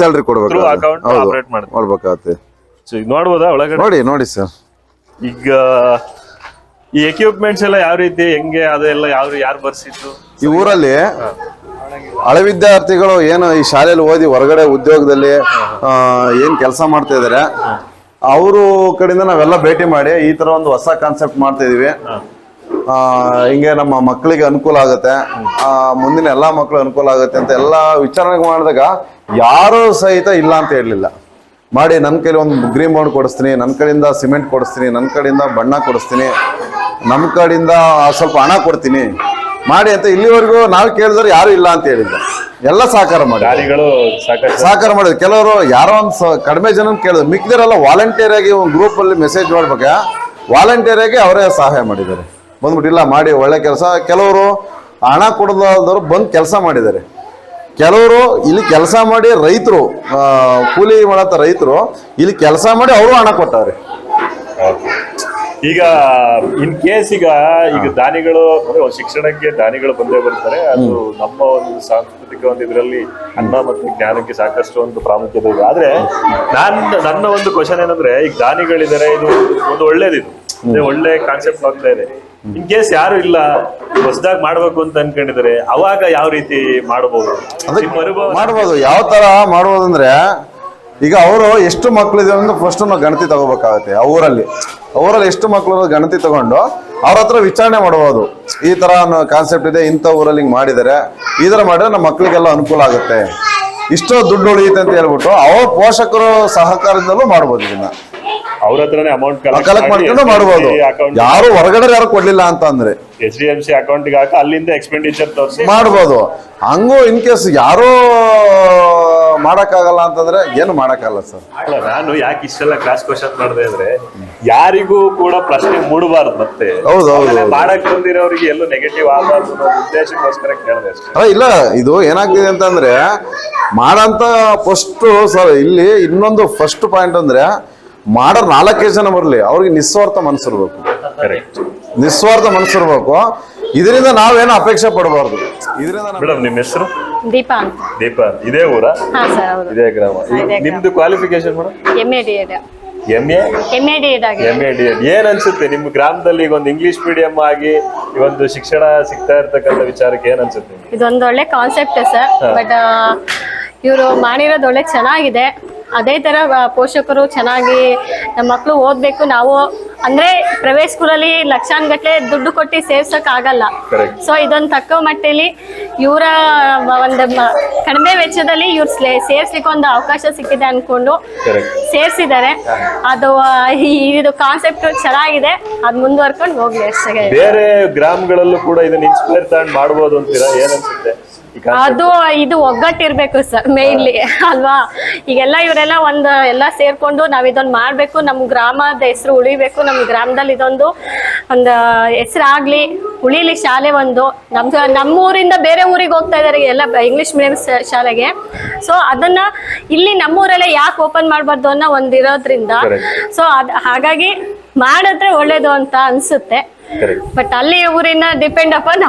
ಸ್ಯಾಲ್ರಿ ಕೊಡ್ಬೇಕು ಅಕೌಂಟ್ ಆಪರೇಟ್ ಮಾಡ್ಬೇಕಾಗತ್ತೆ ಸೊ ಈಗ ನೋಡ್ಬೋದಾ ಒಳಗಡೆ? ನೋಡಿ ನೋಡಿ ಸರ್ ಈಗ ಈ ಎಕ್ವಿಪ್ಮೆಂಟ್ಸ್ ಎಲ್ಲ ಯಾವ ರೀತಿ ಹೆಂಗೆ ಅದೆಲ್ಲ ಯಾವ ಯಾರು ಬರ್ಸಿದ್ರು? ಈ ಊರಲ್ಲಿ ಹಳೆ ವಿದ್ಯಾರ್ಥಿಗಳು ಏನು ಈ ಶಾಲೆಯಲ್ಲಿ ಓದಿ ಹೊರಗಡೆ ಉದ್ಯೋಗದಲ್ಲಿ ಏನು ಕೆಲಸ ಮಾಡ್ತಾ ಇದಾರೆ, ಅವರು ಕಡೆಯಿಂದ ನಾವೆಲ್ಲ ಭೇಟಿ ಮಾಡಿ ಈ ತರ ಒಂದು ಹೊಸ ಕಾನ್ಸೆಪ್ಟ್ ಮಾಡ್ತಾ ಇದೀವಿ. ಹಿಂಗೆ ನಮ್ಮ ಮಕ್ಕಳಿಗೆ ಅನುಕೂಲ ಆಗುತ್ತೆ. ಮುಂದಿನ ಎಲ್ಲಾ ಮಕ್ಕಳು ಅನುಕೂಲ ಆಗುತ್ತೆ ಅಂತ ಎಲ್ಲ ವಿಚಾರಣೆ ಮಾಡಿದಾಗ ಯಾರು ಸಹಿತ ಇಲ್ಲ ಅಂತ ಹೇಳಲಿಲ್ಲ. ಮಾಡಿ ನನ್ನ ಕೈಲಿ ಒಂದು ಗ್ರೀನ್ ಬೋರ್ಡ್ ಕೊಡಿಸ್ತೀನಿ ನನ್ನ ಕಡೆಯಿಂದ ಸಿಮೆಂಟ್ ಕೊಡಿಸ್ತೀನಿ ನನ್ನ ಕಡೆಯಿಂದ ಬಣ್ಣ ಕೊಡಿಸ್ತೀನಿ ನಮ್ಮ ಕಡೆಯಿಂದ ಸ್ವಲ್ಪ ಹಣ ಕೊಡ್ತೀನಿ ಮಾಡಿ ಅಂತ ಇಲ್ಲಿವರೆಗೂ ನಾವು ಕೇಳಿದ್ರೆ ಯಾರು ಇಲ್ಲ ಅಂತ ಹೇಳಿದ್ದೆ ಎಲ್ಲ ಸಹಕಾರ ಮಾಡಿ ಸಹಕಾರ ಮಾಡಿದ್ರು. ಕೆಲವರು ಯಾರೋ ಒಂದು ಸ- ಕಡಿಮೆ ಜನ ಕೇಳಿದ್ರು. ಮಿಕ್ಕಿದರೆಲ್ಲ ವಾಲಂಟಿಯರ್ ಆಗಿ ಒಂದು ಗ್ರೂಪ್ ಅಲ್ಲಿ ಮೆಸೇಜ್ ಮಾಡ್ಬೇಕ? ವಾಲಂಟಿಯರ್ ಆಗಿ ಅವರೇ ಸಹಾಯ ಮಾಡಿದ್ದಾರೆ. ಬಂದ್ಬಿಟ್ಟು ಇಲ್ಲ ಮಾಡಿ ಒಳ್ಳೆ ಕೆಲಸ. ಕೆಲವರು ಹಣ ಕೊಡದವರು ಬಂದು ಕೆಲಸ ಮಾಡಿದ್ದಾರೆ. ಕೆಲವರು ಇಲ್ಲಿ ಕೆಲಸ ಮಾಡಿ ರೈತರು ಕೂಲಿ ಮಾಡತ್ತ ರೈತರು ಇಲ್ಲಿ ಕೆಲಸ ಮಾಡಿ ಅವರು ಹಣ ಕೊಟ್ಟವ್ರೆ. ಈಗ ಇನ್ ಕೇಸ್ ಈಗ ಈಗ ದಾನಿಗಳು ಅಂದ್ರೆ ಶಿಕ್ಷಣಕ್ಕೆ ದಾನಿಗಳು ಬಂದೇ ಬರ್ತಾರೆ ಅದು ನಮ್ಮ ಒಂದು ಸಾಂಸ್ಕೃತಿಕ ಒಂದು ಇದರಲ್ಲಿ ಅನ್ನ ಮತ್ತು ಜ್ಞಾನಕ್ಕೆ ಸಾಕಷ್ಟು ಒಂದು ಪ್ರಾಮುಖ್ಯತೆ ಇದೆ. ಆದ್ರೆ ನಾನ್ ನನ್ನ ಒಂದು ಕ್ವಶನ್ ಏನಂದ್ರೆ ಈಗ ದಾನಿಗಳಿದ್ದಾರೆ ಇದು ಒಂದು ಒಳ್ಳೇದಿದು. ಅಂದ್ರೆ ಒಳ್ಳೆ ಕಾನ್ಸೆಪ್ಟ್ ಆಗ್ತಾ ಇದೆ. ಇನ್ ಕೇಸ್ ಯಾರು ಇಲ್ಲ ಹೊಸದಾಗಿ ಮಾಡ್ಬೇಕು ಅಂತ ಅನ್ಕೊಂಡಿದ್ದಾರೆ ಅವಾಗ ಯಾವ ರೀತಿ ಮಾಡಬಹುದು ಮಾಡಬಹುದು ಯಾವ ತರ ಮಾಡಬಹುದು ಅಂದ್ರೆ ಈಗ ಅವರು ಎಷ್ಟು ಮಕ್ಕಳಿದೆ ಅಂದ್ರೆ ಫಸ್ಟ್ ನಾವು ಗಣತಿ ತಗೋಬೇಕಾಗತ್ತೆ ಆ ಆ ಎಷ್ಟು ಮಕ್ಕಳು ಗಣತಿ ತಗೊಂಡು ಅವ್ರ ಹತ್ರ ವಿಚಾರಣೆ ಮಾಡಬಹುದು ಈ ತರ ಕಾನ್ಸೆಪ್ಟ್ ಇದೆ ಇಂಥ ಊರಲ್ಲಿ ಹಿಂಗ್ ಮಾಡಿದರೆ. ಈ ಥರ ಮಾಡಿದ್ರೆ ನಮ್ಮ ಮಕ್ಕಳಿಗೆಲ್ಲ ಅನುಕೂಲ ಆಗುತ್ತೆ. ಇಷ್ಟೋ ದುಡ್ಡು ಉಳಿಯುತ್ತೆ ಅಂತ ಹೇಳ್ಬಿಟ್ಟು ಅವ್ರ ಪೋಷಕರು ಸಹಕಾರದಿಂದಲೂ ಮಾಡ್ಬೋದು ಇದನ್ನ. ಅವ್ರ ಹತ್ರನೇ ಅಮೌಂಟ್ ಕಲೆಕ್ಟ್ ಮಾಡ್ಕೊಂಡು ಮಾಡಬಹುದು ಯಾರು ಹೊರಗಡೆ ಯಾರು ಕೊಡ್ಲಿಲ್ಲ ಅಂತ ಅಂದ್ರೆ. H D M C account ಹಾಕ ಅಲ್ಲಿಂದ ಎಕ್ಸ್ಪೆಂಡಿಚರ್ ತೋರಿಸಿ. ಮಾಡಬಹುದು ಹಂಗೂ ಇನ್ ಕೇಸ್ ಯಾರೂ ಮಾಡಕ್ಕಾಗಲ್ಲ ಅಂತಂದ್ರೆ ಏನು ಮಾಡಕ್ಕಾಗಲ್ಲ ಸರ್. ನಾನು ಯಾಕೆ ಇಷ್ಟೆಲ್ಲ ಕ್ಲಾಸ್ ಕ್ವಶನ್ ಮಾಡಿದೆ ಅಂದ್ರೆ ಯಾರಿಗೂ ಕೂಡ ಪ್ರಶ್ನೆ ಮೂಡಬಾರ್ದು ಮತ್ತೆ. ಹೌದು, ಹೌದು. ಮಾಡಕ್ ಬಂದಿರೋರಿಗೆ ಎಲ್ಲೂ ನೆಗೆಟಿವ್ ಆಗಬಾರ್ದು ಅನ್ನೋ ಉದ್ದೇಶಕ್ಕೋಸ್ಕರ ಕೇಳಿದೆ ಅಷ್ಟೇ. ಅಲ್ಲ ಇಲ್ಲ ಇದು ಏನಾಗ್ತಿದೆ ಅಂತಂದ್ರೆ ಮಾಡಂತ ಫಸ್ಟ್ ಸರ್ ಇಲ್ಲಿ ಇನ್ನೊಂದು ಫಸ್ಟ್ ಪಾಯಿಂಟ್ ಅಂದ್ರೆ ಮಾಡೋ ನಾಲ್ಕೇ ಜನ ಬರಲಿ ಅವ್ರಿಗೆ ನಿಸ್ವಾರ್ಥ ಮನಸ್ಸಿರ್ಬೇಕು ಕರೆಕ್ಟ್ ನಿಸ್ವಾರ್ಥ ಮನಸ್ಸಿರ್ಬೇಕು ಇದರಿಂದ ನಾವೇನು ಅಪೇಕ್ಷೆ ಪಡಬಾರ್ದು. ಇದರಿಂದ ಮೇಡಮ್ ನಿಮ್ಮ ಹೆಸರು? ದೀಪಾ ಅಂತ. ದೀಪ ಅಂತ. ಇದೇ ಊರ? ಹಾ ಸರ್ ಹೌದು. ಇದೇ ಗ್ರಾಮ. ಈಗ ಇದೇ ಗ್ರಾಮ. ನಿಮ್ದು qualification madam? M A D Ed M A M A D Ed ಆಗಿದೆ ಎಂ ಎ ಡಿ ಏನ್ ಅನ್ಸುತ್ತೆ? ನಿಮ್ ಗ್ರಾಮದಲ್ಲಿ ಈಗ ಒಂದು ಇಂಗ್ಲಿಷ್ ಮೀಡಿಯಂ ಆಗಿ ಈ ಒಂದು ಶಿಕ್ಷಣ ಸಿಗ್ತಾ ಇರ್ತಕ್ಕಂಥ ವಿಚಾರಕ್ಕೆ ಏನ್ ಅನ್ಸುತ್ತೆ? ಇದೊಂದು ಒಳ್ಳೆ ಕಾನ್ಸೆಪ್ಟ್ ಸರ್. ಬಟ್ ಇವರು ಮಾಡಿರೋದು ಒಳ್ಳೆ ಚೆನ್ನಾಗಿದೆ. ಅದೇ ತರ ಆ, ಪೋಷಕರು ಚೆನ್ನಾಗಿ ನಮ್ಮ ಮಕ್ಕಳು ಓದಬೇಕು. ನಾವು ಅಂದರೆ ಪ್ರೈವೇಟ್ ಸ್ಕೂಲಲ್ಲಿ ಲಕ್ಷಾನ್ಗಟ್ಲೆ ದುಡ್ಡು ಕೊಟ್ಟು ಸೇರ್ಸಕ್ ಆಗಲ್ಲ Correct. ಸೊ ಇದೊಂದು ತಕ್ಕ ಮಟ್ಟಲ್ಲಿ ಇವರ ಒಂದು ಮ- ಕಡಿಮೆ ವೆಚ್ಚದಲ್ಲಿ ಇವ್ರು ಸೇರ್ಸ್ಲಿಕ್ಕೆ ಒಂದು ಅವಕಾಶ ಸಿಕ್ಕಿದೆ ಅನ್ಕೊಂಡು. ಸೇರ್ಸಿದ್ದಾರೆ ಅದು ಆ, ಈ- ಇದು ಕಾನ್ಸೆಪ್ಟ್ ಚೆನ್ನಾಗಿದೆ ಅದ್ ಮುಂದುವರ್ಕೊಂಡು ಹೋಗ್ಲಿ ಅಷ್ಟೇ ಬೇರೆ ಗ್ರಾಮಗಳಲ್ಲೂ ಕೂಡ ಇದನ್ನ ಇನ್ಸ್ಪೈರ್ ತಗೊಂಡ್ ಮಾಡಬಹುದು ಅಂತೀರಾ ಏನ್ ಅನ್ಸುತ್ತೆ? ಅದು ಇದು ಒಗ್ಗಟ್ಟಿರ್ಬೇಕು ಸರ್ ಮೇನ್ಲಿ ಅಲ್ವಾ? ಈಗೆಲ್ಲ ಇವರೆಲ್ಲ ಒಂದು ಎಲ್ಲ ಸೇರ್ಕೊಂಡು ನಾವ್ ಇದೊಂದು ಮಾಡ್ಬೇಕು ನಮ್ಮ ಗ್ರಾಮದ ಹೆಸರು ಉಳಿಬೇಕು ನಮ್ಮ ಗ್ರಾಮದಲ್ಲಿ ಇದೊಂದು ಒಂದು ಹೆಸರಾಗ್ಲಿ ಉಳಿಲಿ ಶಾಲೆ ಒಂದು. ನಮ್ ನಮ್ಮ ಊರಿಂದ ಬೇರೆ ಊರಿಗೆ ಹೋಗ್ತಾ ಇದಾರೆ ಎಲ್ಲ ಇಂಗ್ಲಿಷ್ ಮೀಡಿಯಂ ಶಾಲೆಗೆ. ಸೊ ಅದನ್ನ ಇಲ್ಲಿ ನಮ್ಮೂರಲ್ಲೇ ಯಾಕೆ ಓಪನ್ ಮಾಡಬಾರ್ದು ಅನ್ನೋ ಒಂದಿರೋದ್ರಿಂದ ಸೊ ಅದ್ ಹಾಗಾಗಿ ಮಾಡಿದ್ರೆ ಒಳ್ಳೇದು ಅಂತ ಅನ್ಸುತ್ತೆ. ಬಟ್ ಅಲ್ಲಿ ಊರಿನ ಡಿಪೆಂಡ್ ಅಪಾನ್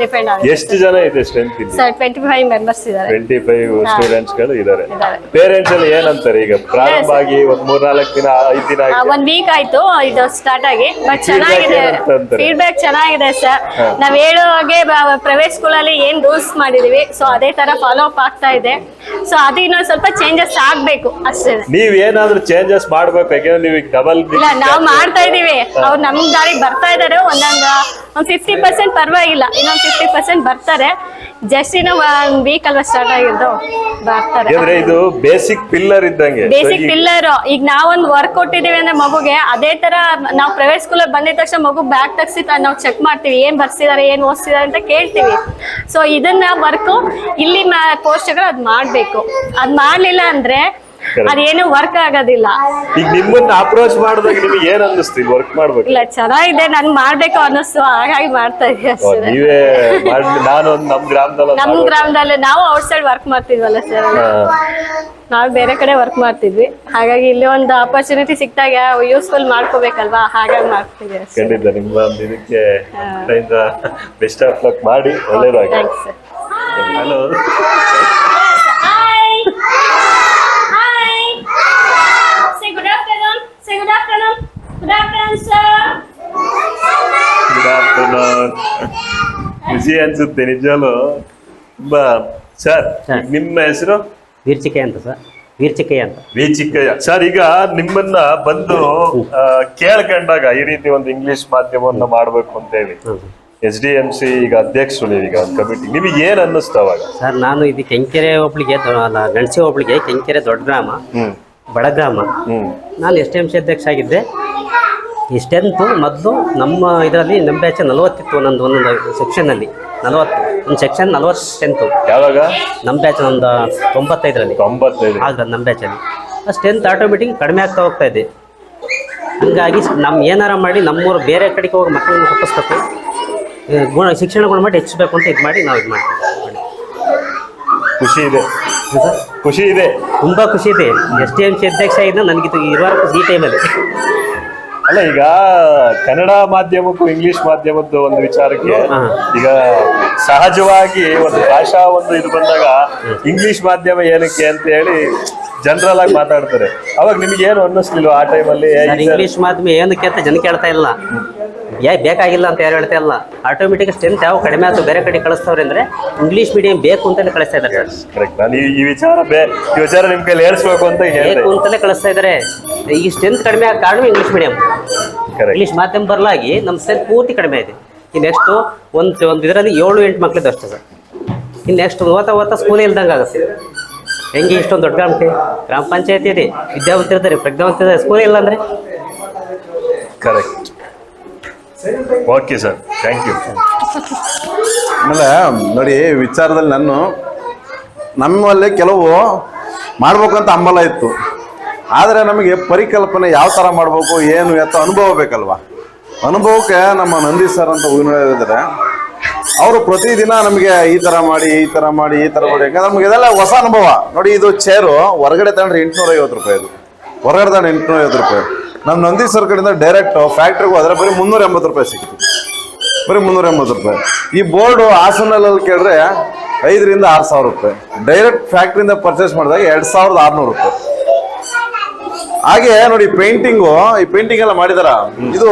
ಡಿಪೆಂಡ್ ಎಷ್ಟು ಜನ ಇದೆ strength sir twenty five members ಇದ್ದಾರೆ. ಟ್ವೆಂಟಿ ಫೈವ್ ಸ್ಟೂಡೆಂಟ್ಸ್ಗಳು ಇದ್ದಾರೆ. ಪೇರೆಂಟ್ಸ್ ಎಲ್ಲ ಏನಂತಾರೆ? ಈಗ ಪ್ರಾರಂಭ ಆಗಿ ಒಂದ್ ಮೂರ್ನಾಲ್ಕು ದಿನ ಐದ್ ದಿನ ಒಂದ್ ವೀಕ್ ಆಯ್ತು ಇದು ಸ್ಟಾರ್ಟ್ ಆಗಿ. ಬಟ್ ಚೆನ್ನಾಗಿದೆ. ಫೀಡ್ಬ್ಯಾಕ್ ಚೆನ್ನಾಗಿದೆ ಸರ್ ನಾವ್ ಹೇಳೋ ಹಾಗೆ ಪ್ರೈವೇಟ್ ಸ್ಕೂಲಲ್ಲಿ ಏನ್ ರೂಲ್ಸ್ ಮಾಡಿದೀವಿ ಸೊ ಅದೇ ತರ ಫಾಲೋ ಅಪ್ ಆಗ್ತಾ ಇದೆ. ಸೊ ಅದು ಇನ್ನೊಂದ್ ಸ್ವಲ್ಪ ಚೇಂಜಸ್ ಆಗ್ಬೇಕು ಅಷ್ಟೇ. ನೀವ್ ಏನಾದ್ರೂ ಚೇಂಜಸ್ ಮಾಡ್ಬೇಕು ನೀವು ಡಬಲ್ ಇಲ್ಲ ನಾವ್ ಮಾಡ್ತಾ ಮಾಡ್ತಾ ಇದೀವಿ ಅವ್ರು ನಮ್ ದಾರಿಗೆ ಬರ್ತಾ ಇದಾರೆ. ಒಂದೊಂದು ಒಂದ್ ಫಿಫ್ಟಿ ಪರ್ಸೆಂಟ್ ಪರವಾಗಿಲ್ಲ. ಇನ್ನೊಂದ್ ಫಿಫ್ಟಿ ಪರ್ಸೆಂಟ್ ಬರ್ತಾರೆ. ಜಸ್ಟ್ ಇನ್ನು ಒಂದ್ ವೀಕ್ ಅಲ್ವಾ ಸ್ಟಾರ್ಟ್ ಆಗಿದ್ದು ಬರ್ತಾರೆ. ಇದು ಬೇಸಿಕ್ ಪಿಲ್ಲರ್ ಇದ್ದಂಗೆ. ಬೇಸಿಕ್ ಪಿಲ್ಲರ್ ಈಗ ನಾವೊಂದ್ ವರ್ಕ್ ಕೊಟ್ಟಿದೀವಿ ಅಂದ್ರೆ ಮಗುಗೆ ಅದೇ ತರ ನಾವು ಪ್ರೈವೇಟ್ ಸ್ಕೂಲ್ ಬಂದಿದ ತಕ್ಷಣ ಮಗು ಬ್ಯಾಗ್ ತೆಗ್ಸಿ ನಾವು ಚೆಕ್ ಮಾಡ್ತೀವಿ. ಏನ್ ಬರ್ಸಿದಾರೆ ಏನ್ ಓದಿಸಿದಾರೆ ಅಂತ ಕೇಳ್ತೀವಿ. ಸೊ ಇದನ್ನ ವರ್ಕ್ ಇಲ್ಲಿ ಪೋಷಕರು ಅದ್ ಮಾಡ್ಬೇಕು. ಅದ್ ಮಾಡ್ಲಿಲ್ಲ ಅಂದ್ರೆ ಅದೇನು ವರ್ಕ್ ಆಗೋದಿಲ್ಲ. ಈಗ ನಿಮ್ಮನ್ನ ಅಪ್ರೋಚ್ ಮಾಡಿದಾಗ ನಿಮಗೆ ಏನ್ ಅನ್ನಿಸ್ತು? ವರ್ಕ್ ಮಾಡ್ಬೇಕು. ಇಲ್ಲ ಚೆನ್ನಾಗಿದೆ ನನ್ ಮಾಡ್ಬೇಕು ಅನ್ನಿಸ್ತು ಹಾಗಾಗಿ ಮಾಡ್ತಾ ಇದೀವಿ ಓ, ಅಷ್ಟೇ. ನೀವೇ ಮಾಡ್ಲಿ. ನಾನು ಒಂದ್ ನಮ್ ಗ್ರಾಮದಲ್ಲಿ ನಮ್ ಗ್ರಾಮದಲ್ಲಿ ನಾವು ಔಟ್ ಸೈಡ್ ವರ್ಕ್ ಮಾಡ್ತಿದ್ವಲ್ಲ ಸರ್. ನಾವು ಬೇರೆ ಕಡೆ ವರ್ಕ್ ಮಾಡ್ತಿದ್ವಿ. ಹಾಗಾಗಿ ಇಲ್ಲಿ ಒಂದು ಅಪರ್ಚುನಿಟಿ ಸಿಕ್ತಾಗ ಯೂಸ್ಫುಲ್ ಮಾಡ್ಕೋಬೇಕಲ್ವಾ? ಹಾಗಾಗಿ ಮಾಡ್ತಿದ್ವಿ ಅಷ್ಟೇ. ಖಂಡಿತ ನಿಮ್ಮ ಒಂದು ಇದಕ್ಕೆ ಬೆಸ್ಟ್ ಆಫ್ ಲಕ್ ಮಾಡಿ. ಒಳ್ಳೇದಾಗಿ ಥ್ಯಾಂಕ್ಸ್ ಸರ್ ಖುಷಿ ಅನ್ಸುತ್ತೆ ನಿಜವೂ ತುಂಬಾ ಸರ್. ನಿಮ್ಮ ಹೆಸರು? ವೀರ್ಚಿಕೆ ಅಂತ ಸರ್ ವೀರ್ಚಿಕಯ್ಯ ಅಂತ. ವೀರ್ಚಿಕಯ್ಯ ಸರ್ ಈಗ ನಿಮ್ಮನ್ನ ಬಂದು ಆ, ಕೇಳ್ಕೊಂಡಾಗ ಈ ರೀತಿ ಒಂದು ಇಂಗ್ಲಿಷ್ ಮಾಧ್ಯಮವನ್ನ ಮಾಡ್ಬೇಕು ಅಂತ ಹೇಳಿ ಹ್ಮ್. ಎಸ್ ಡಿ ಎಂ ಸಿ ಈಗ ಅಧ್ಯಕ್ಷರು ನೀವು ಒಂದು ಕಮಿಟಿ ನಿಮಗೆ ಏನ್ ಅನ್ನಿಸ್ತು ಅವಾಗ? ಸರ್ ನಾನು ಇದು ಕೆಂಕೆರೆ ಹೋಬ್ಳಿಗೆ ಅಲ್ಲ ಗಣಸಿ ಹೋಬ್ಳಿಗೆ ಕೆಂಕೆರೆ ದೊಡ್ಡ ಗ್ರಾಮ ಹ್ಮ್. ಬಡ ಗ್ರಾಮ. ಹ್ಮ್. ನಾನು ಎಸ್ ಡಿ ಎಂ ಸಿ ಅಧ್ಯಕ್ಷ ಆಗಿದ್ದೆ. ಈ ಸ್ಟ್ರೆಂತು ಮೊದಲು ನಮ್ಮ ಇದರಲ್ಲಿ ನಮ್ಮ ಬ್ಯಾಚ್ ನಲವತ್ತಿತ್ತು ಒಂದೊಂದು ಒಂದೊಂದು ಸೆಕ್ಷನಲ್ಲಿ ನಲವತ್ತು ಒಂದು ಸೆಕ್ಷನ್ ನಲವತ್ತು ಸ್ಟ್ರೆಂತು ಯಾವಾಗ? ನಮ್ಮ ಬ್ಯಾಚ್ ಒಂದು ತೊಂಬತ್ತೈದರಲ್ಲಿ. ತೊಂಬತ್ತೈದು. ಆಗ ನಮ್ಮ ಬ್ಯಾಚಲ್ಲಿ ಆ ಸ್ಟ್ರೆಂತ್ ಆಟೋಮೆಟಿಕ್ ಕಡಿಮೆ ಆಗ್ತಾ ಹೋಗ್ತಾ ಇದೆ. ಹಂಗಾಗಿ ನಮ್ಮ ಏನಾರ ಮಾಡಿ ನಮ್ಮೂರು ಬೇರೆ ಕಡೆಗೆ ಹೋಗಿ ಮಕ್ಕಳನ್ನ ಈ ಗುಣ ಶಿಕ್ಷಣ ಗುಣಮಟ್ಟ ಹೆಚ್ಚಬೇಕು ಅಂತ ಇದು ಮಾಡಿ ನಾವು ಇದು ಮಾಡ್ತೀವಿ. ಖುಷಿ ಇದೆ. ಖುಷಿ ಇದೆ. ತುಂಬ ಖುಷಿ ಇದೆ. ಎಸ್ ಡಿ ಎಂ ಸಿ ಅಧ್ಯಕ್ಷ ಇದ್ದ ನನಗೆ ಇರುವ ಈ ಟೈಮಲ್ಲಿ ಅಲ್ಲ ಈಗ ಕನ್ನಡ ಮಾಧ್ಯಮಕ್ಕೂ ಇಂಗ್ಲಿಷ್ ಮಾಧ್ಯಮದ್ದು ಒಂದು ವಿಚಾರಕ್ಕೆ. ಈಗ ಸಹಜವಾಗಿ ಒಂದು ಭಾಷಾ ಒಂದು ಇದು ಬಂದಾಗ ಇಂಗ್ಲಿಷ್ ಮಾಧ್ಯಮ ಏನಕ್ಕೆ ಅಂತ ಹೇಳಿ ಜನರಲ್ ಆಗಿ ಮಾತಾಡ್ತಾರೆ. ಅವಾಗ ನಿಮ್ಗೆ ಏನು ಅನ್ನಿಸ್ಲಿಲ್ವ ಆ ಟೈಮಲ್ಲಿ ಇಂಗ್ಲೀಷ್ ಮಾಧ್ಯಮ ಏನಕ್ಕೆ ಅಂತ ಜನ ಕೇಳ್ತಾ ಇಲ್ಲ. ಯಾ ಬೇಕಾಗಿಲ್ಲ ಅಂತ ಯಾರು ಹೇಳ್ತಾ ಇಲ್ಲ. ಆಟೋಮೆಟಿಕ್ ಸ್ಟ್ರೆಂತ್ ಯಾವ ಕಡಿಮೆ ಆಯ್ತು ಬೇರೆ ಕಡೆ ಕಳಿಸ್ತವ್ರೆ ಅಂದ್ರೆ ಇಂಗ್ಲೀಷ್ ಮೀಡಿಯಂ ಬೇಕು ಅಂತಲೇ ಕಳಿಸ್ತಾ ಇದ್ದಾರೆ ಸರ್ ಕರೆಕ್ಟ್ ನಾನು ಈ- ಈ ವಿಚಾರ ಬೇ ಈ ವಿಚಾರ ನಿಮ್ ಕೈಲಿ ಹೇಳ್ಸ್ಬೇಕು ಅಂತ ಹೇಳಿದೆ. ಬೇಕು ಅಂತಲೇ ಕಳಿಸ್ತಾ ಇದ್ದಾರೆ. ಈ ಸ್ಟ್ರೆಂತ್ ಕಡಿಮೆ ಆಗ ಕಾರಣ ಇಂಗ್ಲೀಷ್ ಮೀಡಿಯಂ ಕರೆಕ್ಟ್ ಇಂಗ್ಲೀಷ್ ಮಾಧ್ಯಮ ಬರಲಾಗಿ ನಮ್ಮ ಸ್ಟ್ರೆಂತ್ ಪೂರ್ತಿ ಕಡಿಮೆ ಇದೆ. ಈ ನೆಕ್ಸ್ಟ್ ಒಂದು ಒಂದು ಇದರಲ್ಲಿ ಏಳು ಎಂಟು ಮಕ್ಕಳಿದ್ದು ಅಷ್ಟೇ ಸರ್ ಇನ್ನು ನೆಕ್ಸ್ಟ್ ಓದ್ತಾ ಓದ್ತಾ ಸ್ಕೂಲ್ ಇಲ್ದಂಗೆ ಆಗುತ್ತೆ. ಹೆಂಗೆ ಇಷ್ಟೊಂದು ದೊಡ್ಡ ಗ್ರಾಮ ಗ್ರಾಮ ಪಂಚಾಯತಿ ಇದೆ. ವಿದ್ಯಾವಂತರಿದ್ದಾರೆ ಪ್ರಜ್ಞಾವಂತರಿದ್ದಾರೆ ಸ್ಕೂಲೇ ಇಲ್ಲ ಅಂದರೆ? Correct okay sir thank you ಆಮೇಲೆ ನೋಡಿ, ವಿಚಾರದಲ್ಲಿ ನಾನು, ನಮ್ಮಲ್ಲಿ ಕೆಲವು ಮಾಡಬೇಕು ಅಂತ ಹಂಬಲ ಇತ್ತು. ಆದರೆ ನಮಗೆ ಪರಿಕಲ್ಪನೆ ಯಾವ ಥರ ಮಾಡಬೇಕು, ಏನು ಎತ್ತ ಅನುಭವ ಬೇಕಲ್ವಾ? ಅನುಭವಕ್ಕೆ ನಮ್ಮ ನಂದಿ ಸರ್ ಅಂತ ಇದ್ದಾರೆ ಅವರು ಪ್ರತಿದಿನ ನಮಗೆ ಈ ಥರ ಮಾಡಿ, ಈ ಥರ ಮಾಡಿ, ಈ ಥರ ಮಾಡಿ. ಯಾಕಂದ್ರೆ ನಮಗೆ ಇದೆಲ್ಲ ಹೊಸ ಅನುಭವ. ನೋಡಿ, ಇದು ಚೇರು ಹೊರಗಡೆ ತಗೊಂಡ್ರೆ ಎಂಟುನೂರ ಐವತ್ತು ರೂಪಾಯಿ ಇದು ಹೊರಗಡೆ ತಗೊಂಡ್ರೆ ಎಂಟುನೂರ ಐವತ್ತು ರೂಪಾಯಿ. ನಮ್ಮ ನಂದಿ ಸರ್ ಕಡೆಯಿಂದ ಡೈರೆಕ್ಟ್ ಫ್ಯಾಕ್ಟ್ರಿಗೆ ಹೋದ್ರೆ ಬರೀ ಮುನ್ನೂರ ಎಂಬತ್ತು ರೂಪಾಯಿ ಸಿಕ್ತು ಬರೀ ಮುನ್ನೂರ ಎಂಬತ್ತು ರೂಪಾಯಿ. ಈ ಬೋರ್ಡು ಹಾಸನಲ್ಲಿ ಕೇಳಿದ್ರೆ ಐದರಿಂದ ಆರು ಸಾವಿರ ರೂಪಾಯಿ. ಡೈರೆಕ್ಟ್ ಫ್ಯಾಕ್ಟ್ರಿಯಿಂದ ಪರ್ಚೇಸ್ ಮಾಡಿದಾಗ ಎರಡು ಸಾವಿರದ ಆರುನೂರು ರೂಪಾಯಿ. ಹಾಗೆ ನೋಡಿ ಪೇಂಟಿಂಗು ಈ ಪೇಂಟಿಂಗ್ ಎಲ್ಲ ಮಾಡಿದಾರ? ಇದು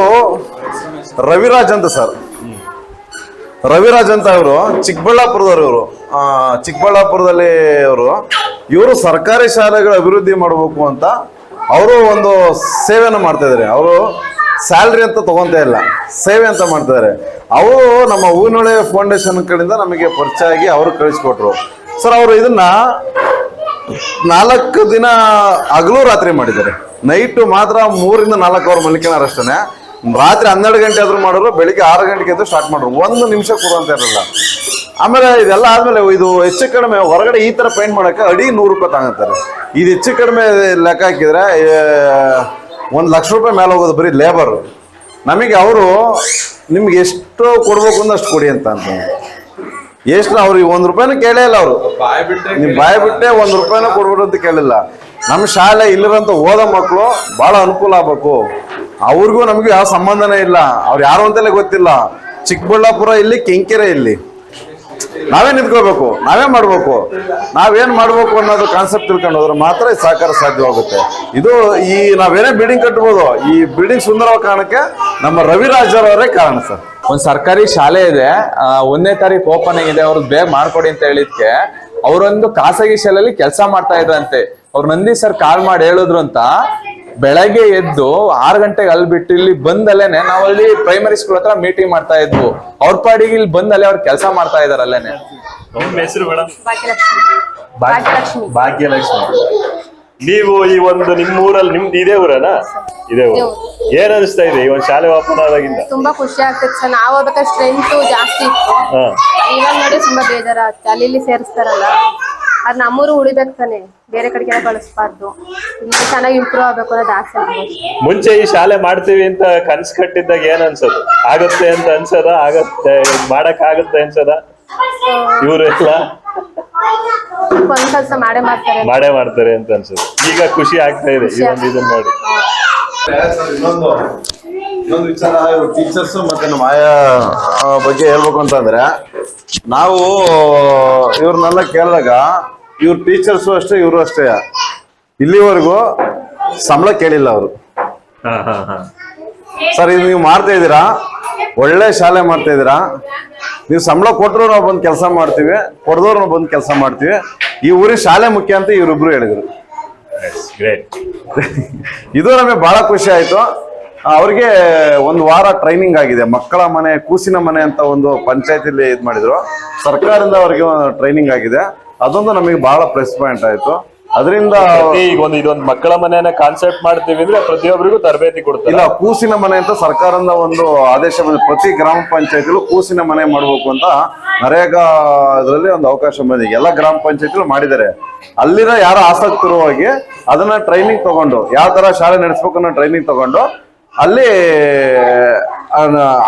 ರವಿರಾಜ್ ಅಂತ ಸರ್ ರವಿರಾಜ್ ಅಂತ ಇವರು, ಚಿಕ್ಕಬಳ್ಳಾಪುರದವ್ರು ಇವರು. ಚಿಕ್ಕಬಳ್ಳಾಪುರದಲ್ಲಿ ಅವರು ಇವರು ಸರ್ಕಾರಿ ಶಾಲೆಗಳ ಅಭಿವೃದ್ಧಿ ಮಾಡಬೇಕು ಅಂತ ಅವರು ಒಂದು ಸೇವೆಯನ್ನು ಮಾಡ್ತಾ ಇದ್ದಾರೆ. ಅವರು ಸ್ಯಾಲ್ರಿ ಅಂತ ತಗೊಂತ ಇಲ್ಲ. ಸೇವೆ ಅಂತ ಮಾಡ್ತಿದ್ದಾರೆ ಅವರು ನಮ್ಮ ಹೂವಿನೊಳೆ ಫೌಂಡೇಶನ್ ಕಡೆಯಿಂದ ನಮಗೆ ಪರಿಚಯ ಆಗಿ ಅವರು ಕಳಿಸ್ಕೊಟ್ರು. ಸರ್, ಅವರು ಇದನ್ನ ನಾಲ್ಕು ದಿನ ಹಗಲು ರಾತ್ರಿ ಮಾಡಿದ್ದಾರೆ. ನೈಟು ಮಾತ್ರ ಮೂರಿಂದ ನಾಲ್ಕು ಅವರ್ ಮಲಿಕೆನಾರ ರಾತ್ರಿ ಹನ್ನೆರಡು ಗಂಟೆ ಆದರೂ ಮಾಡೋರು, ಬೆಳಿಗ್ಗೆ ಆರು ಗಂಟೆಗೆ ಎದ್ದು ಸ್ಟಾರ್ಟ್ ಮಾಡಿದ್ರು ಒಂದು ನಿಮಿಷ ಕೊಡುವಂತ ಇರಲ್ಲ. ಆಮೇಲೆ ಇದೆಲ್ಲ ಆದ್ಮೇಲೆ ಇದು ಹೆಚ್ಚು ಕಡಿಮೆ ಹೊರಗಡೆ ಈ ತರ ಪೇಂಟ್ ಮಾಡಕ್ಕೆ ಅಡಿ ನೂರು ರೂಪಾಯಿ ತಗೊಂತಾರೆ. ಇದು ಹೆಚ್ಚು ಕಡಿಮೆ ಲೆಕ್ಕ ಹಾಕಿದ್ರೆ ಒಂದು ಲಕ್ಷ ರೂಪಾಯಿ ಮೇಲೆ ಹೋಗೋದು ಬರೀ ಲೇಬರ್ ನಮಗೆ ಅವರು ನಿಮ್ಗೆ ಎಷ್ಟು ಕೊಡ್ಬೇಕು ಅಂದ್ರೆ ಅಷ್ಟು ಕೊಡಿ ಅಂತ ಅಂತ. ಎಷ್ಟು ಅವ್ರಿಗೆ ಒಂದು ರೂಪಾಯಿನೂ ಕೇಳೇ ಇಲ್ಲ ಅವರು. ನೀವು ಬಾಯಿ ಬಿಟ್ಟೆ ಒಂದು ರೂಪಾಯಿನ ಕೊಡ್ಬಿಡು ಅಂತ ಕೇಳಿಲ್ಲ. ನಮ್ಮ ಶಾಲೆ ಇಲ್ಲಿರೋಂಥ ಓದ ಮಕ್ಕಳು ಭಾಳ ಅನುಕೂಲ ಆಗ್ಬೇಕು. ಅವ್ರಿಗೂ ನಮಗೂ ಯಾವ ಸಂಬಂಧನೇ ಇಲ್ಲ. ಅವ್ರು ಯಾರು ಅಂತಲೇ ಗೊತ್ತಿಲ್ಲ. ಚಿಕ್ಕಬಳ್ಳಾಪುರ ಇಲ್ಲಿ ಕೆಂಕೆರೆ ಇಲ್ಲಿ. ನಾವೇ ನಿಂತ್ಕೋಬೇಕು, ನಾವೇ ಮಾಡ್ಬೇಕು. ನಾವೇನ್ ಮಾಡ್ಬೇಕು ಅನ್ನೋದು ಕಾನ್ಸೆಪ್ಟ್ ತಿಳ್ಕೊಂಡು ಹೋದ್ರೆ ಮಾತ್ರ ಸಹಕಾರ ಸಾಧ್ಯವಾಗುತ್ತೆ. ಇದು ಈ ನಾವೇನೇ ಬಿಲ್ಡಿಂಗ್ ಕಟ್ಬೋದು, ಈ ಬಿಲ್ಡಿಂಗ್ ಸುಂದರವಾದ ಕಾರಣಕ್ಕೆ ನಮ್ಮ ರವಿರಾಜರವರೇ ಕಾರಣ ಸರ್. ಒಂದ್ ಸರ್ಕಾರಿ ಶಾಲೆ ಇದೆ ಒಂದನೇ ತಾರೀಕು ಓಪನ್ ಆಗಿದೆ ಅವ್ರದ್ದು ಬೇಗ ಮಾಡ್ಕೊಡಿ ಅಂತ ಹೇಳಿದ್ಕೆ, ಅವರೊಂದು ಖಾಸಗಿ ಶಾಲೆಯಲ್ಲಿ ಕೆಲಸ ಮಾಡ್ತಾ ಇದ್ರಂತೆ. ಅವ್ರು ನಂದಿ ಸರ್ ಕಾಲ್ ಮಾಡಿ ಹೇಳಿದ್ರು ಅಂತ ಬೆಳಗ್ಗೆ ಎದ್ದು ಆರು ಗಂಟೆಗೆ ಅಲ್ಲಿ ಬಿಟ್ಟು ಇಲ್ಲಿ ಬಂದಲ್ಲೇನೆ ನಾವು ಅಲ್ಲಿ ಪ್ರೈಮರಿ ಸ್ಕೂಲ್ ಹತ್ರ ಮೀಟಿಂಗ್ ಮಾಡ್ತಾ ಇದ್ವು. ಅವ್ರ ಪಾಡಿಗೆ ಇಲ್ಲಿ ಬಂದಲ್ಲೇ ಅವ್ರ ಕೆಲಸ ಮಾಡ್ತಾ ಇದಾರೆ ಅಲ್ಲೇನೆ ನಿಮ್ಮ ಹೆಸರು ಮೇಡಮ್ ಭಾಗ್ಯಲಕ್ಷ್ಮಿ. ಭಾಗ್ಯಲಕ್ಷ್ಮಿ. ನೀವು ಈ ಒಂದು ನಿಮ್ಮ ಊರಲ್ಲಿ ನಿಮ್ದು ಇದೇ ಊರನಾ? ಇದೇ ಊರು. ಏನ್ ಅನಿಸ್ತಾ ಇದೆ ಈ ಒಂದು ಶಾಲೆ ಓಪನ್ ಆದಾಗಿಂದ? ತುಂಬಾ ಖುಷಿ ಆಗ್ತದೆ ಸರ್. ನಾವು ಹೋಗ್ಬೇಕಾದ್ರೆ ಸ್ಟ್ರೆಂತ್ ಜಾಸ್ತಿ ಇತ್ತು. ಹಾ. ಇವಾಗ ನೋಡಿ ತುಂಬಾ ಬೇಜಾರಾಗುತ್ತೆ. ಅಲ್ಲಿ ಇಲ್ಲಿ ಸೇರಿಸ್ತಾರಲ್ಲ. ಅದ್ ನಮ್ಮೂರು ಉಳಿಬೇಕು ತಾನೆ. ಬೇರೆ ಕಡೆಗೆಲ್ಲ ಬಳಸಬಾರ್ದು. ಇಲ್ಲಿ ಚೆನ್ನಾಗಿ ಇಂಪ್ರೂವ್ ಆಗ್ಬೇಕು ಅನ್ನೋದು ಆಸೆ ನಮ್ಗೆ. ಮುಂಚೆ ಈ ಶಾಲೆ ಮಾಡ್ತೀವಿ ಅಂತ ಕನ್ಸ್ ಕಟ್ಟಿದ್ದಾಗ ಏನ್ ಅನ್ಸೋದು? ಆಗತ್ತೆ ಅಂತ ಅನ್ಸದ? ಆಗತ್ತೆ ಮಾಡಕ್ ಆಗತ್ತೆ ಅನ್ಸದ? ಇವ್ರು ಎಲ್ಲ? ಒಂದ್ ಕೆಲಸ ಮಾಡೇ ಮಾಡ್ತಾರೆ. ಮಾಡೇ ಮಾಡ್ತಾರೆ ಅಂತ ಅನ್ಸೋದು. ಈಗ ಖುಷಿ ಆಗ್ತಾ ಇದೆ ಈ ಒಂದು ಇದನ್ನ ನೋಡಿ. ಇನ್ನೊಂದು ಇನ್ನೊಂದು ವಿಚಾರ ಇವ್ರ ಟೀಚರ್ಸ್ ಮತ್ತೆ ನಮ್ಮ ಆಯಾ ಬಗ್ಗೆ ಹೇಳ್ಬೇಕು ಅಂತಂದ್ರೆ ನಾವು ಇವ್ರನ್ನೆಲ್ಲ ಕೇಳಿದಾಗ ಇವ್ರ ಟೀಚರ್ಸು ಅಷ್ಟೇ ಇವರು ಅಷ್ಟೇ. ಇಲ್ಲಿವರೆಗೂ ಸಂಬಳ ಕೇಳಿಲ್ಲ ಅವರು. ಹಾ ಹಾ ಹಾ. ಸರ್ ಇದು ನೀವು ಮಾಡ್ತಾ ಇದ್ದೀರಾ? ಒಳ್ಳೆ ಶಾಲೆ ಮಾಡ್ತಾ ಇದ್ದೀರಾ? ನೀವು ಸಂಬಳ ಕೊಟ್ಟರು ನಾವು ಬಂದು ಕೆಲಸ ಮಾಡ್ತೀವಿ ಕೊಡದವ್ರು ನಾವು ಬಂದು ಕೆಲಸ ಮಾಡ್ತೀವಿ. ಈ ಊರಿಗೆ ಶಾಲೆ ಮುಖ್ಯ ಅಂತ ಇವರಿಬ್ರು ಹೇಳಿದ್ರು. ಇದು ನಮಗೆ ಬಹಳ ಖುಷಿ ಆಯ್ತು. ಅವ್ರಿಗೆ ಒಂದು ವಾರ ಟ್ರೈನಿಂಗ್ ಆಗಿದೆ. ಮಕ್ಕಳ ಮನೆ ಕೂಸಿನ ಮನೆ ಅಂತ ಒಂದು ಪಂಚಾಯತಿಲಿ ಇದು ಮಾಡಿದ್ರು. ಸರ್ಕಾರದಿಂದ ಅವ್ರಿಗೆ ಟ್ರೈನಿಂಗ್ ಆಗಿದೆ. ಅದೊಂದು ನಮಗೆ ಬಹಳ ಪ್ಲಸ್ ಪಾಯಿಂಟ್ ಆಯ್ತು. ಅದರಿಂದ ಈಗ ಒಂದು ಇದೊಂದು ಮಕ್ಕಳ ಮನೆಯನ್ನ ಕಾನ್ಸೆಪ್ಟ್ ಮಾಡ್ತೀವಿ ಅಂದ್ರೆ ಪ್ರತಿಯೊಬ್ಬರಿಗೂ ತರಬೇತಿ ಕೊಡ್ತಾರೆ. ಇಲ್ಲ ಕೂಸಿನ ಮನೆ ಅಂತ ಸರ್ಕಾರದಿಂದ ಒಂದು ಆದೇಶ ಬಂದ ಪ್ರತಿ ಗ್ರಾಮ ಪಂಚಾಯತಿಲು ಕೂಸಿನ ಮನೆ ಮಾಡಬೇಕು ಅಂತ ನರೇಗಾ ಇದರಲ್ಲಿ ಒಂದು ಅವಕಾಶ ಬಂದಿದೆ. ಎಲ್ಲ ಗ್ರಾಮ ಪಂಚಾಯತಿಲು ಮಾಡಿದ್ದಾರೆ. ಅಲ್ಲಿನ ಯಾರ ಆಸಕ್ತಿರುವಾಗಿ ಅದನ್ನ ಟ್ರೈನಿಂಗ್ ತಗೊಂಡು ಯಾವ ತರ ಶಾಲೆ ನಡೆಸ್ಬೇಕು ಅನ್ನೋ ಟ್ರೈನಿಂಗ್ ತಗೊಂಡು ಅಲ್ಲಿ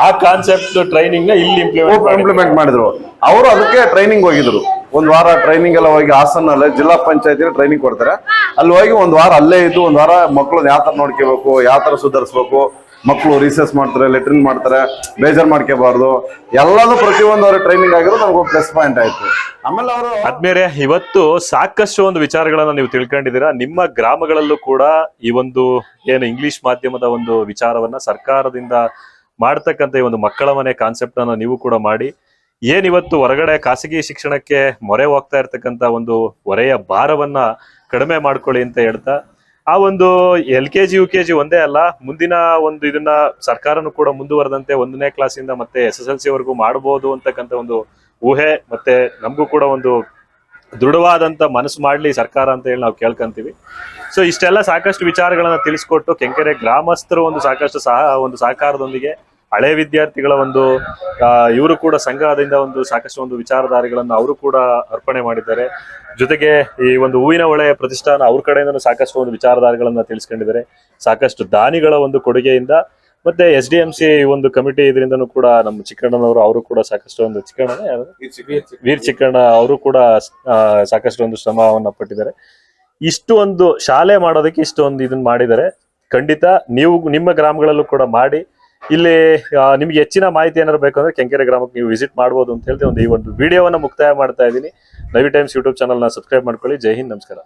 ಆ ಕಾನ್ಸೆಪ್ಟ್ ಟ್ರೈನಿಂಗ್ನ ಇಲ್ಲಿ ಇಂಪ್ಲಿಮೆಂಟ್ ಇಂಪ್ಲಿಮೆಂಟ್ ಮಾಡಿದ್ರು. ಅವರು ಅದಕ್ಕೆ ಟ್ರೈನಿಂಗ್ ಹೋಗಿದ್ರು. ಒಂದ್ ವಾರ ಟ್ರೈನಿಂಗ್ ಎಲ್ಲ ಹೋಗಿ ಹಾಸನಲ್ಲಿ ಜಿಲ್ಲಾ ಪಂಚಾಯತಿ ಟ್ರೈನಿಂಗ್ ಕೊಡ್ತಾರೆ. ಅಲ್ಲಿ ಹೋಗಿ ಒಂದ್ ವಾರ ಅಲ್ಲೇ ಇದ್ದು ಒಂದ್ ವಾರ ಮಕ್ಕಳು ಯಾವ ತರ ನೋಡ್ಕೋಬೇಕು ಯಾವ ತರ ಸುಧಾರಿಸ್ಬೇಕು ಮಕ್ಕಳು ರಿಸರ್ಚ್ ಮಾಡ್ತಾರೆ ಲೆಟ್ರಿನ್ ಮಾಡ್ತಾರೆ, ಬೇಜಾರ್ ಮಾಡ್ಕೋಬಾರ್ದು. ಎಲ್ಲದೂ ಪ್ರತಿಯೊಂದು ಅವ್ರ ಟ್ರೈನಿಂಗ್ ಆಗಿರೋ ನಮ್ಗೆ ಪ್ಲಸ್ ಪಾಯಿಂಟ್ ಆಯ್ತು. ಆಮೇಲೆ ಅವರು ಆದ್ಮೇಲೆ ಇವತ್ತು ಸಾಕಷ್ಟು ಒಂದು ವಿಚಾರಗಳನ್ನ ನೀವು ತಿಳ್ಕೊಂಡಿದ್ದೀರಾ. ನಿಮ್ಮ ಗ್ರಾಮಗಳಲ್ಲೂ ಕೂಡ ಈ ಒಂದು ಏನು ಇಂಗ್ಲಿಷ್ ಮಾಧ್ಯಮದ ಒಂದು ವಿಚಾರವನ್ನ ಸರ್ಕಾರದಿಂದ ಮಾಡ್ತಕ್ಕಂಥ ಈ ಒಂದು ಮಕ್ಕಳ ಮನೆ ಕಾನ್ಸೆಪ್ಟ್ ಅನ್ನ ನೀವು ಕೂಡ ಮಾಡಿ. ಏನಿವತ್ತು ಹೊರಗಡೆ ಖಾಸಗಿ ಶಿಕ್ಷಣಕ್ಕೆ ಮೊರೆ ಹೋಗ್ತಾ ಇರ್ತಕ್ಕಂಥ ಒಂದು ಹೊರೆಯ ಭಾರವನ್ನ ಕಡಿಮೆ ಮಾಡ್ಕೊಳ್ಳಿ ಅಂತ ಹೇಳ್ತಾ ಆ ಒಂದು L K G, U K G ಒಂದೇ ಅಲ್ಲ, ಮುಂದಿನ ಒಂದು ಇದನ್ನ ಸರ್ಕಾರನು ಕೂಡ ಮುಂದುವರೆದಂತೆ ಒಂದನೇ ಕ್ಲಾಸಿಂದ ಮತ್ತೆ ಎಸ್ ಎಸ್ ಎಲ್ ಸಿ ವರೆಗೂ ಮಾಡಬಹುದು ಅಂತಕ್ಕಂಥ ಒಂದು ಊಹೆ, ಮತ್ತೆ ನಮಗೂ ಕೂಡ ಒಂದು ದೃಢವಾದಂತ ಮನಸ್ಸು ಮಾಡ್ಲಿ ಸರ್ಕಾರ ಅಂತ ಹೇಳಿ ನಾವು ಕೇಳ್ಕೊಂತೀವಿ. ಸೊ ಇಷ್ಟೆಲ್ಲ ಸಾಕಷ್ಟು ವಿಚಾರಗಳನ್ನ ತಿಳಿಸ್ಕೊಟ್ಟು ಕೆಂಕೆರೆ ಗ್ರಾಮಸ್ಥರು ಒಂದು ಸಾಕಷ್ಟು ಸಹ, ಒಂದು ಸಹಕಾರದೊಂದಿಗೆ ಹಳೆ ವಿದ್ಯಾರ್ಥಿಗಳ ಒಂದು ಇವರು ಕೂಡ ಸಂಘದಿಂದ ಒಂದು ಸಾಕಷ್ಟು ಒಂದು ವಿಚಾರಧಾರೆಗಳನ್ನು ಅವರು ಕೂಡ ಅರ್ಪಣೆ ಮಾಡಿದ್ದಾರೆ. ಜೊತೆಗೆ ಈ ಒಂದು ಹೂವಿನ ಒಳೆ ಪ್ರತಿಷ್ಠಾನ ಅವ್ರ ಕಡೆಯಿಂದನೂ ಸಾಕಷ್ಟು ಒಂದು ವಿಚಾರಧಾರೆಗಳನ್ನ ತಿಳಿಸ್ಕೊಂಡಿದ್ದಾರೆ. ಸಾಕಷ್ಟು ದಾನಿಗಳ ಒಂದು ಕೊಡುಗೆಯಿಂದ ಮತ್ತೆ ಎಸ್ ಡಿ ಎಂ ಸಿ ಒಂದು ಕಮಿಟಿ ಇದರಿಂದನೂ ಕೂಡ ನಮ್ಮ ಚಿಕ್ಕಣ್ಣನವರು ಅವರು ಕೂಡ ಸಾಕಷ್ಟು ಒಂದು ಚಿಕ್ಕಣ್ಣ ಯಾರು? ವೀರ್ ಚಿಕ್ಕಣ್ಣ. ಅವರು ಕೂಡ ಸಾಕಷ್ಟು ಒಂದು ಶ್ರಮವನ್ನು ಪಟ್ಟಿದ್ದಾರೆ. ಇಷ್ಟು ಒಂದು ಶಾಲೆ ಮಾಡೋದಕ್ಕೆ ಇಷ್ಟು ಒಂದು ಇದನ್ನ ಮಾಡಿದ್ದಾರೆ. ಖಂಡಿತ ನೀವು ನಿಮ್ಮ ಗ್ರಾಮಗಳಲ್ಲೂ ಕೂಡ ಮಾಡಿ ಇಲ್ಲಿ ನಿಮ್ಗೆ ಹೆಚ್ಚಿನ ಮಾಹಿತಿ ಏನಾದ್ರು ಬೇಕಂದ್ರೆ ಕೆಂಕೆರೆ ಗ್ರಾಮಕ್ಕೆ ನೀವು ವಿಸಿಟ್ ಮಾಡಬಹುದು ಅಂತ ಹೇಳಿ ಒಂದು ಈ ಒಂದು ವಿಡಿಯೋವನ್ನು ಮುಕ್ತಾಯ ಮಾಡ್ತಾ ಇದ್ದೀನಿ. ನವಿ ಟೈಮ್ಸ್ ಯೂಟ್ಯೂಬ್ ಚಾನಲ್ನ ಸಬ್ಸ್ಕ್ರೈಬ್ ಮಾಡ್ಕೊಳ್ಳಿ. ಜೈ ಹಿಂದ್, ನಮಸ್ಕಾರ.